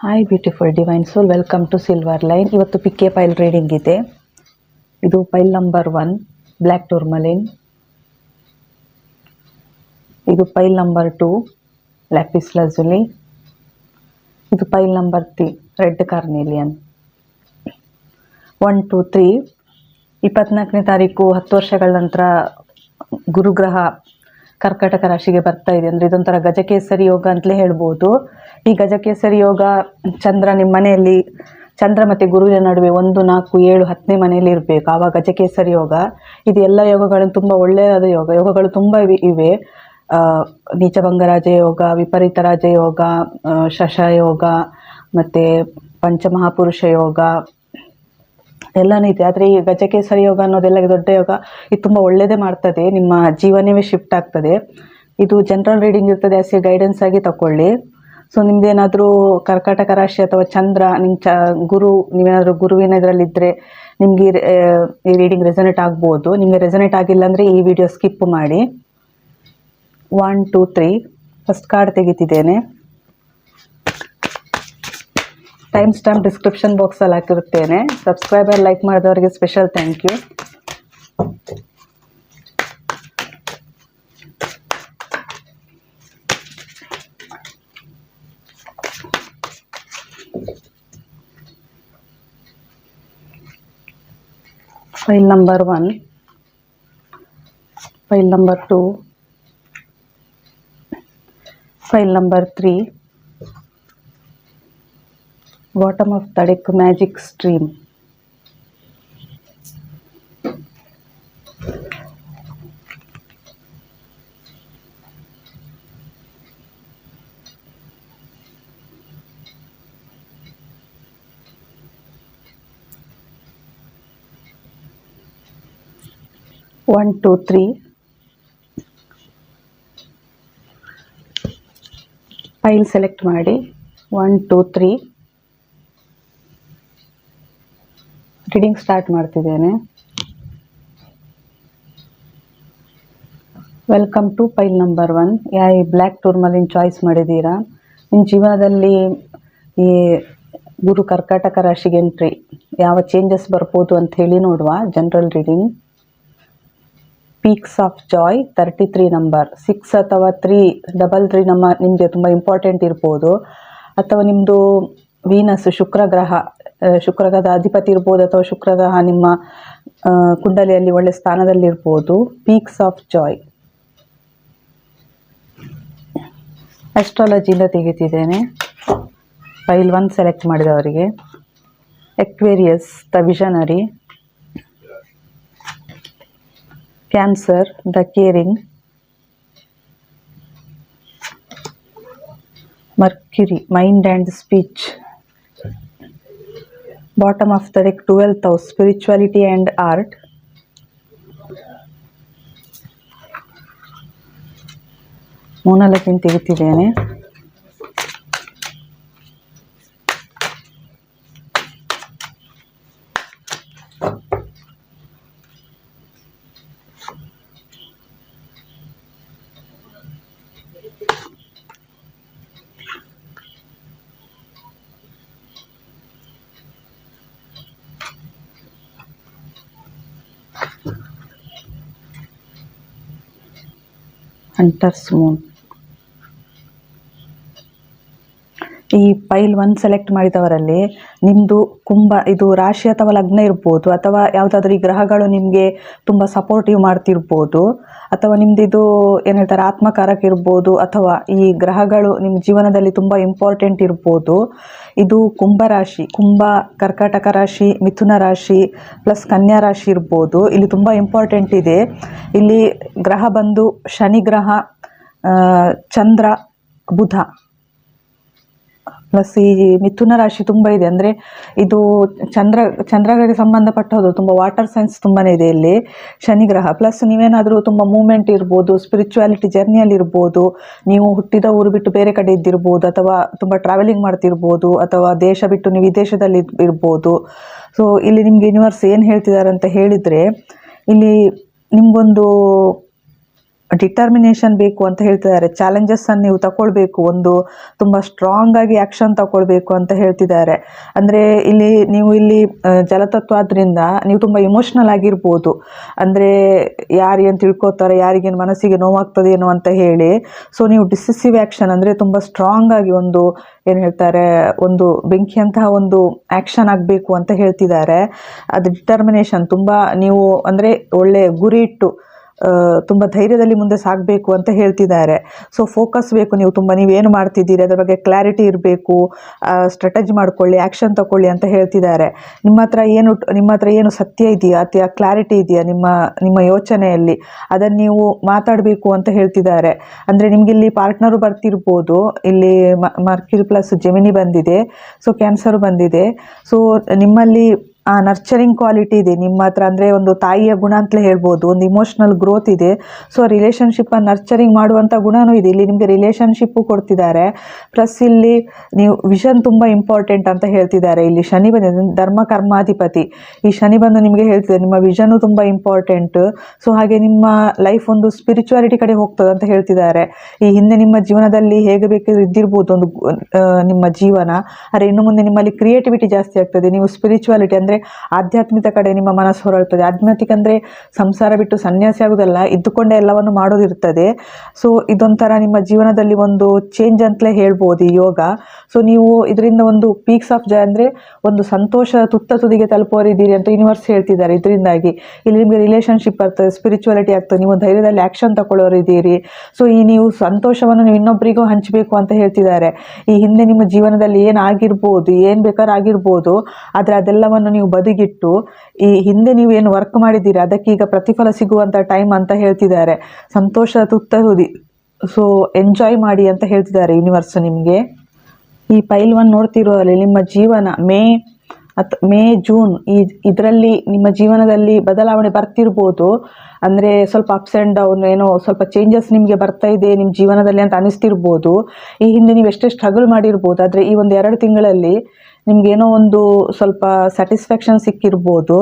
Hi beautiful divine soul welcome to silver line ಇವತ್ತು pick a pile reading ಇದೆ. ಇದು pile number one black tourmaline ಇದು pile number two lapis lazuli ಇದು pile number three red carnelian one two three ಇಪ್ಪತ್ನಾಲ್ಕನೇ ತಾರೀಕು, ಹತ್ತು ವರ್ಷಗಳ ನಂತರ ಗುರುಗ್ರಹ ಕರ್ಕಟಕ ರಾಶಿಗೆ ಬರ್ತಾ ಇದೆ. ಅಂದರೆ ಇದೊಂಥರ ಗಜಕೇಸರಿ ಯೋಗ ಅಂತಲೇ ಹೇಳ್ಬೋದು. ಈ ಗಜಕೇಸರಿ ಯೋಗ ಚಂದ್ರ ನಿಮ್ಮ ಮನೆಯಲ್ಲಿ, ಚಂದ್ರ ಮತ್ತು ಗುರುವಿನ ನಡುವೆ ಒಂದು, ನಾಲ್ಕು, ಏಳು, ಹತ್ತನೇ ಮನೆಯಲ್ಲಿ ಇರಬೇಕು. ಆವಾಗ ಗಜಕೇಸರಿ ಯೋಗ, ಇದು ಎಲ್ಲ ಯೋಗಗಳು ತುಂಬ ಒಳ್ಳೆಯದಾದ ಯೋಗ. ಯೋಗಗಳು ತುಂಬ ಇವೆ. ಇವೆ ನೀಚಭಂಗರಾಜ ಯೋಗ, ವಿಪರೀತ ರಾಜ ಯೋಗ ಶಶ ಯೋಗ, ಮತ್ತು ಪಂಚಮಹಾಪುರುಷ ಯೋಗ, ಎಲ್ಲನೂ ಇದೆ. ಆದರೆ ಈ ಗಜಕೇಸರಿ ಯೋಗ ಅನ್ನೋದೆಲ್ಲ ದೊಡ್ಡ ಯೋಗ. ಇದು ತುಂಬ ಒಳ್ಳೆಯದೇ ಮಾಡ್ತದೆ. ನಿಮ್ಮ ಜೀವನವೇ ಶಿಫ್ಟ್ ಆಗ್ತದೆ. ಇದು ಜನರಲ್ ರೀಡಿಂಗ್ ಇರ್ತದೆ. ಆಸ್ ಎ ಗೈಡೆನ್ಸ್ ಆಗಿ ತಗೊಳ್ಳಿ ಸೊ ನಿಮ್ದೇನಾದರೂ ಕರ್ಕಾಟಕ ರಾಶಿ ಅಥವಾ ಚಂದ್ರ ನಿಮ್ಮ ಚ, ಗುರು, ನೀವೇನಾದರೂ ಗುರುವಿನ ಇದರಲ್ಲಿದ್ದರೆ ನಿಮಗೆ ಈ ರೀಡಿಂಗ್ ರೆಸನೇಟ್ ಆಗ್ಬೋದು. ನಿಮಗೆ ರೆಸನೇಟ್ ಆಗಿಲ್ಲ ಅಂದರೆ ಈ ವಿಡಿಯೋ ಸ್ಕಿಪ್ ಮಾಡಿ. One two three first card ತೆಗಿತಿದ್ದೇನೆ. Time stamp description ಬಾಕ್ಸಲ್ಲಿ ಹಾಕಿರುತ್ತೇನೆ. ಸಬ್ಸ್ಕ್ರೈಬರ್ ಲೈಕ್ ಮಾಡಿದವರಿಗೆ special thank you file number 1 file number 2 file number 3 bottom of Tadik magic stream. One two three file select ಮಾಡಿ. One two three reading start ಮಾಡ್ತಿದ್ದೇನೆ. Welcome to file number one ಯಾ ಈ black ಟೂರ್ಮಲಿನ್ choice ಮಾಡಿದ್ದೀರಾ? ನಿಮ್ಮ ಜೀವನದಲ್ಲಿ ಈ ಗುರು ಕರ್ಕಾಟಕ ರಾಶಿಗೆ entry ಯಾವ ಚೇಂಜಸ್ ಬರ್ಬೋದು ಅಂತ ಹೇಳಿ ನೋಡುವ. General reading peaks of joy thirty three number six ಅಥವಾ ತ್ರೀ ಡಬಲ್ ತ್ರೀ ನಮ್ಮ ನಿಮಗೆ ತುಂಬ ಇಂಪಾರ್ಟೆಂಟ್ ಇರ್ಬೋದು. ಅಥವಾ ನಿಮ್ಮದು ವೀನಸ್ ಶುಕ್ರ ಗ್ರಹ ಶುಕ್ರಗ್ರಹದ ಶುಕ್ರ ಅಧಿಪತಿ ಇರ್ಬೋದು ಅಥವಾ ಶುಕ್ರಗ್ರಹ ನಿಮ್ಮ ಕುಂಡಲಿಯಲ್ಲಿ ಒಳ್ಳೆ ಸ್ಥಾನದಲ್ಲಿರ್ಬೋದು ಪೀಕ್ಸ್ ಆಫ್ ಜಾಯ್ ಅಸ್ಟ್ರಾಲಜಿಯಿಂದ ತೆಗಿತಿದ್ದೇನೆ ಫೈಲ್ ಒನ್ ಸೆಲೆಕ್ಟ್ ಮಾಡಿದವರಿಗೆ. Aquarius the visionary Cancer the caring Mercury mind and speech bottom of the deck twelfth house spirituality and art ಮೂನಾಲಕ್ಕಿಂತ ತೆಗಿತಿದ್ದೇನೆ ಹಂಟರ್ಸ್ ಮೂನ್ ಈ ಪೈಲ್ ಒನ್ ಸೆಲೆಕ್ಟ್ ಮಾಡಿದವರಲ್ಲಿ ನಿಮ್ಮದು ಕುಂಭ, ಇದು ರಾಶಿ ಅಥವಾ ಲಗ್ನ ಇರ್ಬೋದು, ಅಥವಾ ಯಾವುದಾದ್ರೂ ಈ ಗ್ರಹಗಳು ನಿಮಗೆ ತುಂಬ ಸಪೋರ್ಟಿವ್ ಮಾಡ್ತಿರ್ಬೋದು, ಅಥವಾ ನಿಮ್ದು ಇದು ಏನು ಹೇಳ್ತಾರೆ, ಆತ್ಮಕಾರಕ ಇರ್ಬೋದು, ಅಥವಾ ಈ ಗ್ರಹಗಳು ನಿಮ್ಮ ಜೀವನದಲ್ಲಿ ತುಂಬ ಇಂಪಾರ್ಟೆಂಟ್ ಇರ್ಬೋದು, ಇದು ಕುಂಭ ರಾಶಿ, ಕುಂಭ ಕರ್ಕಾಟಕ ರಾಶಿ, ಮಿಥುನ ರಾಶಿ ಪ್ಲಸ್ ಕನ್ಯಾ ರಾಶಿ ಇರ್ಬೋದು. ಇಲ್ಲಿ ತುಂಬ ಇಂಪಾರ್ಟೆಂಟ್ ಇದೆ. ಇಲ್ಲಿ ಗ್ರಹ ಬಂದು ಶನಿ ಗ್ರಹ ಚಂದ್ರ, ಬುಧ. ಪ್ಲಸ್ ಈ ಮಿಥುನ ರಾಶಿ ತುಂಬ ಇದೆ. ಅಂದರೆ ಇದು ಚಂದ್ರ, ಚಂದ್ರಗಳಿಗೆ ಸಂಬಂಧಪಟ್ಟದು ತುಂಬ ವಾಟರ್ ಸೈನ್ಸ್ ತುಂಬಾ ಇದೆ ಇಲ್ಲಿ. ಶನಿ ಗ್ರಹ. ಪ್ಲಸ್ ನೀವೇನಾದರೂ ತುಂಬ ಮೂಮೆಂಟ್ ಇರ್ಬೋದು ಸ್ಪಿರಿಚುವಾಲಿಟಿ ಜರ್ನಿಯಲ್ಲಿ ಇರ್ಬೋದು, ನೀವು ಹುಟ್ಟಿದ ಊರು ಬಿಟ್ಟು ಬೇರೆ ಕಡೆ ಇದ್ದಿರ್ಬೋದು, ಅಥವಾ ತುಂಬ ಟ್ರಾವೆಲಿಂಗ್ ಮಾಡ್ತಿರ್ಬೋದು, ಅಥವಾ ದೇಶ ಬಿಟ್ಟು ನೀವು ವಿದೇಶದಲ್ಲಿ ಇರ್ಬೋದು. ಸೊ ಇಲ್ಲಿ ನಿಮ್ಗೆ ಯೂನಿವರ್ಸ್ ಏನು ಹೇಳ್ತಿದ್ದಾರೆ ಅಂತ ಹೇಳಿದರೆ, ಇಲ್ಲಿ ನಿಮಗೊಂದು ಡಿಟರ್ಮಿನೇಷನ್ ಬೇಕು ಅಂತ ಹೇಳ್ತಿದ್ದಾರೆ. ಚಾಲೆಂಜಸ್ಸನ್ನು ನೀವು ತಗೊಳ್ಬೇಕು ಒಂದು ತುಂಬ ಸ್ಟ್ರಾಂಗ್ ಆಗಿ ಆ್ಯಕ್ಷನ್ ತಗೊಳ್ಬೇಕು ಅಂತ ಹೇಳ್ತಿದ್ದಾರೆ. ಅಂದರೆ ಇಲ್ಲಿ ನೀವು ಇಲ್ಲಿ ಜಲತತ್ವ ಆದ್ರಿಂದ ನೀವು ತುಂಬ ಇಮೋಷ್ನಲ್ ಆಗಿರ್ಬೋದು. ಅಂದರೆ ಯಾರೇನು ತಿಳ್ಕೊತಾರೆ ಯಾರಿಗೇನು ಮನಸ್ಸಿಗೆ ನೋವಾಗ್ತದೇನೋ ಅಂತ ಹೇಳಿ. ಸೊ ನೀವು ಡಿಸಿಸಿವ್ ಆ್ಯಕ್ಷನ್ ಅಂದರೆ ತುಂಬ ಸ್ಟ್ರಾಂಗ್ ಆಗಿ ಒಂದು, ಏನು ಹೇಳ್ತಾರೆ, ಒಂದು ಬೆಂಕಿಯಂತಹ ಒಂದು ಆ್ಯಕ್ಷನ್ ಆಗಬೇಕು ಅಂತ ಹೇಳ್ತಿದ್ದಾರೆ. ಅದು ಡಿಟರ್ಮಿನೇಷನ್ ತುಂಬ ನೀವು ಅಂದರೆ ಒಳ್ಳೆ ಗುರಿ ಇಟ್ಟು ತುಂಬ ಧೈರ್ಯದಲ್ಲಿ ಮುಂದೆ ಸಾಗಬೇಕು ಅಂತ ಹೇಳ್ತಿದ್ದಾರೆ. ಸೊ ಫೋಕಸ್ ಬೇಕು ನೀವು. ತುಂಬ ನೀವೇನು ಮಾಡ್ತಿದ್ದೀರಿ? ಅದರ ಬಗ್ಗೆ ಕ್ಲಾರಿಟಿ ಇರಬೇಕು. ಸ್ಟ್ರಾಟಜಿ ಮಾಡ್ಕೊಳ್ಳಿ ಆ್ಯಕ್ಷನ್ ತಗೊಳ್ಳಿ ಅಂತ ಹೇಳ್ತಿದ್ದಾರೆ. ನಿಮ್ಮ ಹತ್ರ ಏನು, ನಿಮ್ಮ ಹತ್ರ ಏನು ಸತ್ಯ ಇದೆಯಾ? ಅಥವಾ ಕ್ಲಾರಿಟಿ ಇದೆಯಾ ನಿಮ್ಮ ನಿಮ್ಮ ಯೋಚನೆಯಲ್ಲಿ? ಅದನ್ನು ನೀವು ಮಾತಾಡಬೇಕು ಅಂತ ಹೇಳ್ತಿದ್ದಾರೆ. ಅಂದರೆ ನಿಮಗೆ ಇಲ್ಲಿ ಪಾರ್ಟ್ನರು ಬರ್ತಿರ್ಬೋದು. ಇಲ್ಲಿ ಮರ್ಕ್ಯೂರಿ ಪ್ಲಸ್ ಜೆಮಿನಿ ಬಂದಿದೆ. ಸೊ ಕ್ಯಾನ್ಸರು ಬಂದಿದೆ. ಸೊ ನಿಮ್ಮಲ್ಲಿ ಆ ನರ್ಚರಿಂಗ್ ಕ್ವಾಲಿಟಿ ಇದೆ. ನಿಮ್ಮ ಹತ್ರ ಅಂದರೆ ಒಂದು ತಾಯಿಯ ಗುಣ ಅಂತಲೇ ಹೇಳ್ಬೋದು. ಒಂದು ಇಮೋಷ್ನಲ್ ಗ್ರೋತ್ ಇದೆ. ಸೊ ರಿಲೇಷನ್ಶಿಪ್ಪನ್ನು ನರ್ಚರಿಂಗ್ ಮಾಡುವಂಥ ಗುಣನೂ ಇದೆ. ಇಲ್ಲಿ ನಿಮಗೆ ರಿಲೇಷನ್ಶಿಪ್ಪು ಕೊಡ್ತಿದ್ದಾರೆ. ಪ್ಲಸ್ ಇಲ್ಲಿ ನೀವು ವಿಷನ್ ತುಂಬ ಇಂಪಾರ್ಟೆಂಟ್ ಅಂತ ಹೇಳ್ತಿದ್ದಾರೆ. ಇಲ್ಲಿ ಶನಿ ಬಂದಿದೆ ಧರ್ಮ ಕರ್ಮಾಧಿಪತಿ. ಈ ಶನಿ ಬಂದು ನಿಮಗೆ ಹೇಳ್ತಿದೆ ನಿಮ್ಮ ವಿಷನ್ನು ತುಂಬ ಇಂಪಾರ್ಟೆಂಟ್ ಸೊ ಹಾಗೆ ನಿಮ್ಮ ಲೈಫ್ ಒಂದು ಸ್ಪಿರಿಚುವಾಲಿಟಿ ಕಡೆ ಹೋಗ್ತದೆ ಅಂತ ಹೇಳ್ತಿದ್ದಾರೆ. ಈ ಹಿಂದೆ ನಿಮ್ಮ ಜೀವನದಲ್ಲಿ ಹೇಗೆ ಬೇಕಾದ್ರೂ ಇದ್ದಿರ್ಬೋದು ಒಂದು ನಿಮ್ಮ ಜೀವನ. ಆದರೆ ಇನ್ನು ಮುಂದೆ ನಿಮ್ಮಲ್ಲಿ ಕ್ರಿಯೇಟಿವಿಟಿ ಜಾಸ್ತಿ ಆಗ್ತದೆ. ನೀವು ಸ್ಪಿರಿಚುವಾಲಿಟಿ ಅಂದರೆ ಆಧ್ಯಾತ್ಮಿಕ ಕಡೆ ನಿಮ್ಮ ಮನಸ್ಸು ಹೊರಳ್ತದೆ. ಆಧ್ಯಾತ್ಮಿಕ ಅಂದರೆ ಸಂಸಾರ ಬಿಟ್ಟು ಸನ್ಯಾಸಿ ಆಗೋದಲ್ಲ, ಇದ್ದುಕೊಂಡೇ ಎಲ್ಲವನ್ನು ಮಾಡೋದಿರ್ತದೆ. ಸೊ ಇದೊಂಥರ ನಿಮ್ಮ ಜೀವನದಲ್ಲಿ ಒಂದು ಚೇಂಜ್ ಅಂತಲೇ ಹೇಳ್ಬೋದು ಈ ಯೋಗ. ಸೊ ನೀವು ಇದರಿಂದ ಒಂದು ಪೀಕ್ಸ್ ಆಫ್ ಜಾಯ್ ಅಂದರೆ ಒಂದು ಸಂತೋಷ ತುತ್ತ ತುದಿಗೆ ತಲುಪೋರಿದ್ದೀರಿ ಅಂತ ಯೂನಿವರ್ಸ್ ಹೇಳ್ತಿದ್ದಾರೆ ಇದರಿಂದಾಗಿ. ಇಲ್ಲಿ ನಿಮಗೆ ರಿಲೇಷನ್ಶಿಪ್ ಆಗ್ತದೆ ಸ್ಪಿರಿಚುವಾಲಿಟಿ ಆಗ್ತದೆ, ನೀವು ಧೈರ್ಯದಲ್ಲಿ ಆ್ಯಕ್ಷನ್ ತಗೊಳ್ಳೋರಿದ್ದೀರಿ ಸೊ ಈ ನೀವು ಸಂತೋಷವನ್ನು ನೀವು ಇನ್ನೊಬ್ಬರಿಗೂ ಹಂಚಬೇಕು ಅಂತ ಹೇಳ್ತಿದ್ದಾರೆ. ಈ ಹಿಂದೆ ನಿಮ್ಮ ಜೀವನದಲ್ಲಿ ಏನಾಗಿರ್ಬೋದು ಏನು ಬೇಕಾದ್ರೂ ಆಗಿರ್ಬೋದು, ಆದರೆ ಅದೆಲ್ಲವನ್ನು ನೀವು ಬದಿಗಿಟ್ಟು, ಈ ಹಿಂದೆ ನೀವು ಏನು ವರ್ಕ್ ಮಾಡಿದ್ದೀರಿ, ಅದಕ್ಕೆ ಈಗ ಪ್ರತಿಫಲ ಸಿಗುವಂಥ ಟೈಮ್ ಅಂತ ಹೇಳ್ತಿದ್ದಾರೆ. ಸಂತೋಷ ತುತ್ತ ತುದಿ ಸೊ ಎಂಜಾಯ್ ಮಾಡಿ ಅಂತ ಹೇಳ್ತಿದ್ದಾರೆ ಯೂನಿವರ್ಸ್ ನಿಮಗೆ. ಈ ಪೈಲ್ ಒನ್ ನೋಡ್ತಿರೋದಲ್ಲಿ ನಿಮ್ಮ ಜೀವನ, ಮೇ ಅಥ್ ಮೇ, ಜೂನ್, ಈ ಇದರಲ್ಲಿ ನಿಮ್ಮ ಜೀವನದಲ್ಲಿ ಬದಲಾವಣೆ ಬರ್ತಿರ್ಬೋದು. ಅಂದರೆ ಸ್ವಲ್ಪ ಅಪ್ಸ್ ಆ್ಯಂಡ್ ಡೌನ್ ಏನೋ ಸ್ವಲ್ಪ ಚೇಂಜಸ್ ನಿಮಗೆ ಬರ್ತಾ ಇದೆ ನಿಮ್ಮ ಜೀವನದಲ್ಲಿ ಅಂತ ಅನಿಸ್ತಿರ್ಬೋದು. ಈ ಹಿಂದೆ ನೀವು ಎಷ್ಟೇ ಸ್ಟ್ರಗಲ್ ಮಾಡಿರ್ಬೋದು, ಆದರೆ ಈ ಒಂದು ಎರಡು ತಿಂಗಳಲ್ಲಿ ನಿಮ್ಗೇನೋ ಒಂದು ಸ್ವಲ್ಪ ಸ್ಯಾಟಿಸ್ಫ್ಯಾಕ್ಷನ್ ಸಿಕ್ಕಿರ್ಬೋದು.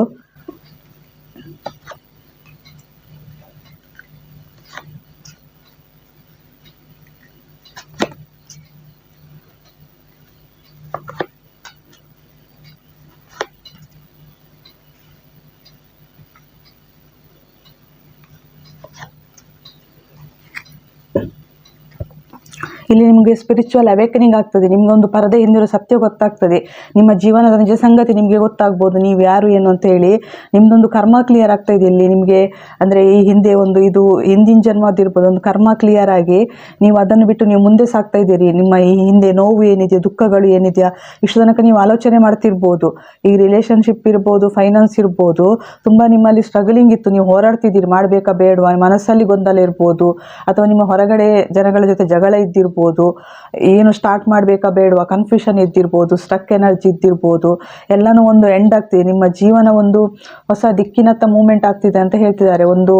ಇಲ್ಲಿ ನಿಮಗೆ ಸ್ಪಿರಿಚುವಲ್ ಅವೇಕನಿಂಗ್ ಆಗ್ತದೆ. ನಿಮ್ಗೊಂದು ಪರದೆ ಹಿಂದಿರೋ ಸತ್ಯ ಗೊತ್ತಾಗ್ತದೆ. ನಿಮ್ಮ ಜೀವನದ ನಿಜ ಸಂಗತಿ ನಿಮಗೆ ಗೊತ್ತಾಗ್ಬೋದು. ನೀವು ಯಾರು ಏನು ಅಂತ ಹೇಳಿ ನಿಮ್ದೊಂದು ಕರ್ಮ ಕ್ಲಿಯರ್ ಆಗ್ತಾ ಇದೆ ಇಲ್ಲಿ. ನಿಮಗೆ ಅಂದರೆ ಈ ಹಿಂದೆ ಒಂದು ಇದು ಹಿಂದಿನ ಜನ್ಮದಿರ್ಬೋದು ಒಂದು ಕರ್ಮ ಕ್ಲಿಯರ್ ಆಗಿ ನೀವು ಅದನ್ನು ಬಿಟ್ಟು ನೀವು ಮುಂದೆ ಸಾಗ್ತಾ ಇದ್ದೀರಿ. ನಿಮ್ಮ ಈ ಹಿಂದೆ ನೋವು ಏನಿದೆಯಾ? ದುಃಖಗಳು ಏನಿದೆಯಾ? ಇಷ್ಟು ತನಕ ನೀವು ಆಲೋಚನೆ ಮಾಡ್ತಿರ್ಬೋದು. ಈ ರಿಲೇಷನ್ಶಿಪ್ ಇರ್ಬೋದು ಫೈನಾನ್ಸ್ ಇರ್ಬೋದು. ತುಂಬ ನಿಮ್ಮಲ್ಲಿ ಸ್ಟ್ರಗಲಿಂಗ್ ಇತ್ತು. ನೀವು ಹೋರಾಡ್ತಿದ್ದೀರಿ. ಮಾಡಬೇಕಾ ಬೇಡವಾ? ಮನಸ್ಸಲ್ಲಿ ಗೊಂದಲ ಇರ್ಬೋದು. ಅಥವಾ ನಿಮ್ಮ ಹೊರಗಡೆ ಜನಗಳ ಜೊತೆ ಜಗಳ ಇದ್ದಿರ್ಬೋದು. ಏನು ಸ್ಟಾರ್ಟ್ ಮಾಡಬೇಕಾ ಬೇಡವಾ ಕನ್ಫ್ಯೂಷನ್ ಇದ್ದಿರ್ಬೋದು ಸ್ಟಕ್ ಎನರ್ಜಿ ಇದ್ದಿರ್ಬೋದು, ಎಲ್ಲನೂ ಒಂದು ಎಂಡ್ ಆಗ್ತಿದೆ. ನಿಮ್ಮ ಜೀವನ ಒಂದು ಹೊಸ ದಿಕ್ಕಿನತ್ತ ಮೂವ್ಮೆಂಟ್ ಆಗ್ತಿದೆ ಅಂತ ಹೇಳ್ತಿದ್ದಾರೆ. ಒಂದು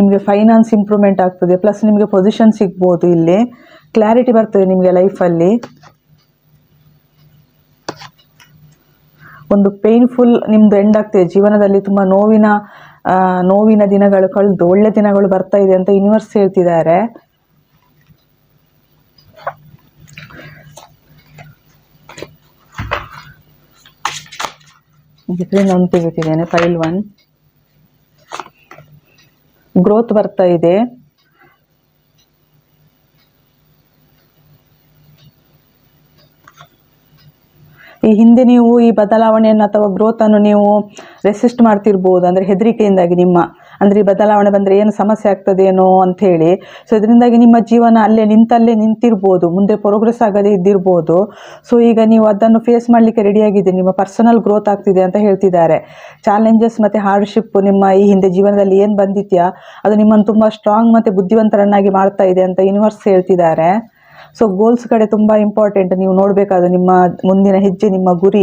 ನಿಮಗೆ ಫೈನಾನ್ಸ್ ಇಂಪ್ರೂವ್ಮೆಂಟ್ ಆಗ್ತದೆ ಪ್ಲಸ್ ನಿಮಗೆ ಪೊಸಿಷನ್ ಸಿಗ್ಬೋದು ಇಲ್ಲಿ. ಕ್ಲಾರಿಟಿ ಬರ್ತದೆ ನಿಮಗೆ ಲೈಫಲ್ಲಿ ಒಂದು ಪೇನ್ಫುಲ್ ನಿಮ್ದು ಎಂಡ್ ಆಗ್ತಿದೆ. ಜೀವನದಲ್ಲಿ ತುಂಬ ನೋವಿನ ನೋವಿನ ದಿನಗಳು ಕಳೆದು, ಒಳ್ಳೆ ದಿನಗಳು ಬರ್ತಾ ಇದೆ ಅಂತ ಯೂನಿವರ್ಸ್ ಹೇಳ್ತಿದ್ದಾರೆ. ಇದರಿಂದ ತೆಗಿತಿದ್ದೇನೆ ಫೈಲ್ ಒನ್ ಗ್ರೋತ್ ಬರ್ತಾ ಇದೆ. ಈ ಹಿಂದೆ ನೀವು ಈ ಬದಲಾವಣೆಯನ್ನು ಅಥವಾ ಗ್ರೋತನ್ನು ನೀವು ರೆಸಿಸ್ಟ್ ಮಾಡ್ತಿರ್ಬೋದು, ಅಂದರೆ ಹೆದರಿಕೆಯಿಂದಾಗಿ ನಿಮ್ಮ ಅಂದರೆ ಈ ಬದಲಾವಣೆ ಬಂದರೆ ಏನು ಸಮಸ್ಯೆ ಆಗ್ತದೇನೋ ಅಂಥೇಳಿ ಸೊ ಇದರಿಂದಾಗಿ ನಿಮ್ಮ ಜೀವನ ಅಲ್ಲೇ ನಿಂತಲ್ಲೇ ನಿಂತಿರ್ಬೋದು, ಮುಂದೆ ಪ್ರೋಗ್ರೆಸ್ ಆಗದೇ ಇದ್ದಿರ್ಬೋದು. ಸೊ ಈಗ ನೀವು ಅದನ್ನು ಫೇಸ್ ಮಾಡಲಿಕ್ಕೆ ರೆಡಿಯಾಗಿದೆ ನಿಮ್ಮ ಪರ್ಸನಲ್ ಗ್ರೋತ್ ಆಗ್ತಿದೆ ಅಂತ ಹೇಳ್ತಿದ್ದಾರೆ. ಚಾಲೆಂಜಸ್ ಮತ್ತು ಹಾರ್ಡ್ಶಿಪ್ ನಿಮ್ಮ ಈ ಹಿಂದೆ ಜೀವನದಲ್ಲಿ ಏನು ಬಂದಿದೆಯಾ, ಅದು ನಿಮ್ಮನ್ನು ತುಂಬ ಸ್ಟ್ರಾಂಗ್ ಮತ್ತು ಬುದ್ಧಿವಂತರನ್ನಾಗಿ ಮಾಡ್ತಾ ಇದೆ ಅಂತ ಯೂನಿವರ್ಸ್ ಹೇಳ್ತಿದ್ದಾರೆ. ಸೊ ಗೋಲ್ಸ್ ಕಡೆ ತುಂಬ ಇಂಪಾರ್ಟೆಂಟ್ ನೀವು ನೋಡಬೇಕಾದ ನಿಮ್ಮ ಮುಂದಿನ ಹೆಜ್ಜೆ, ನಿಮ್ಮ ಗುರಿ.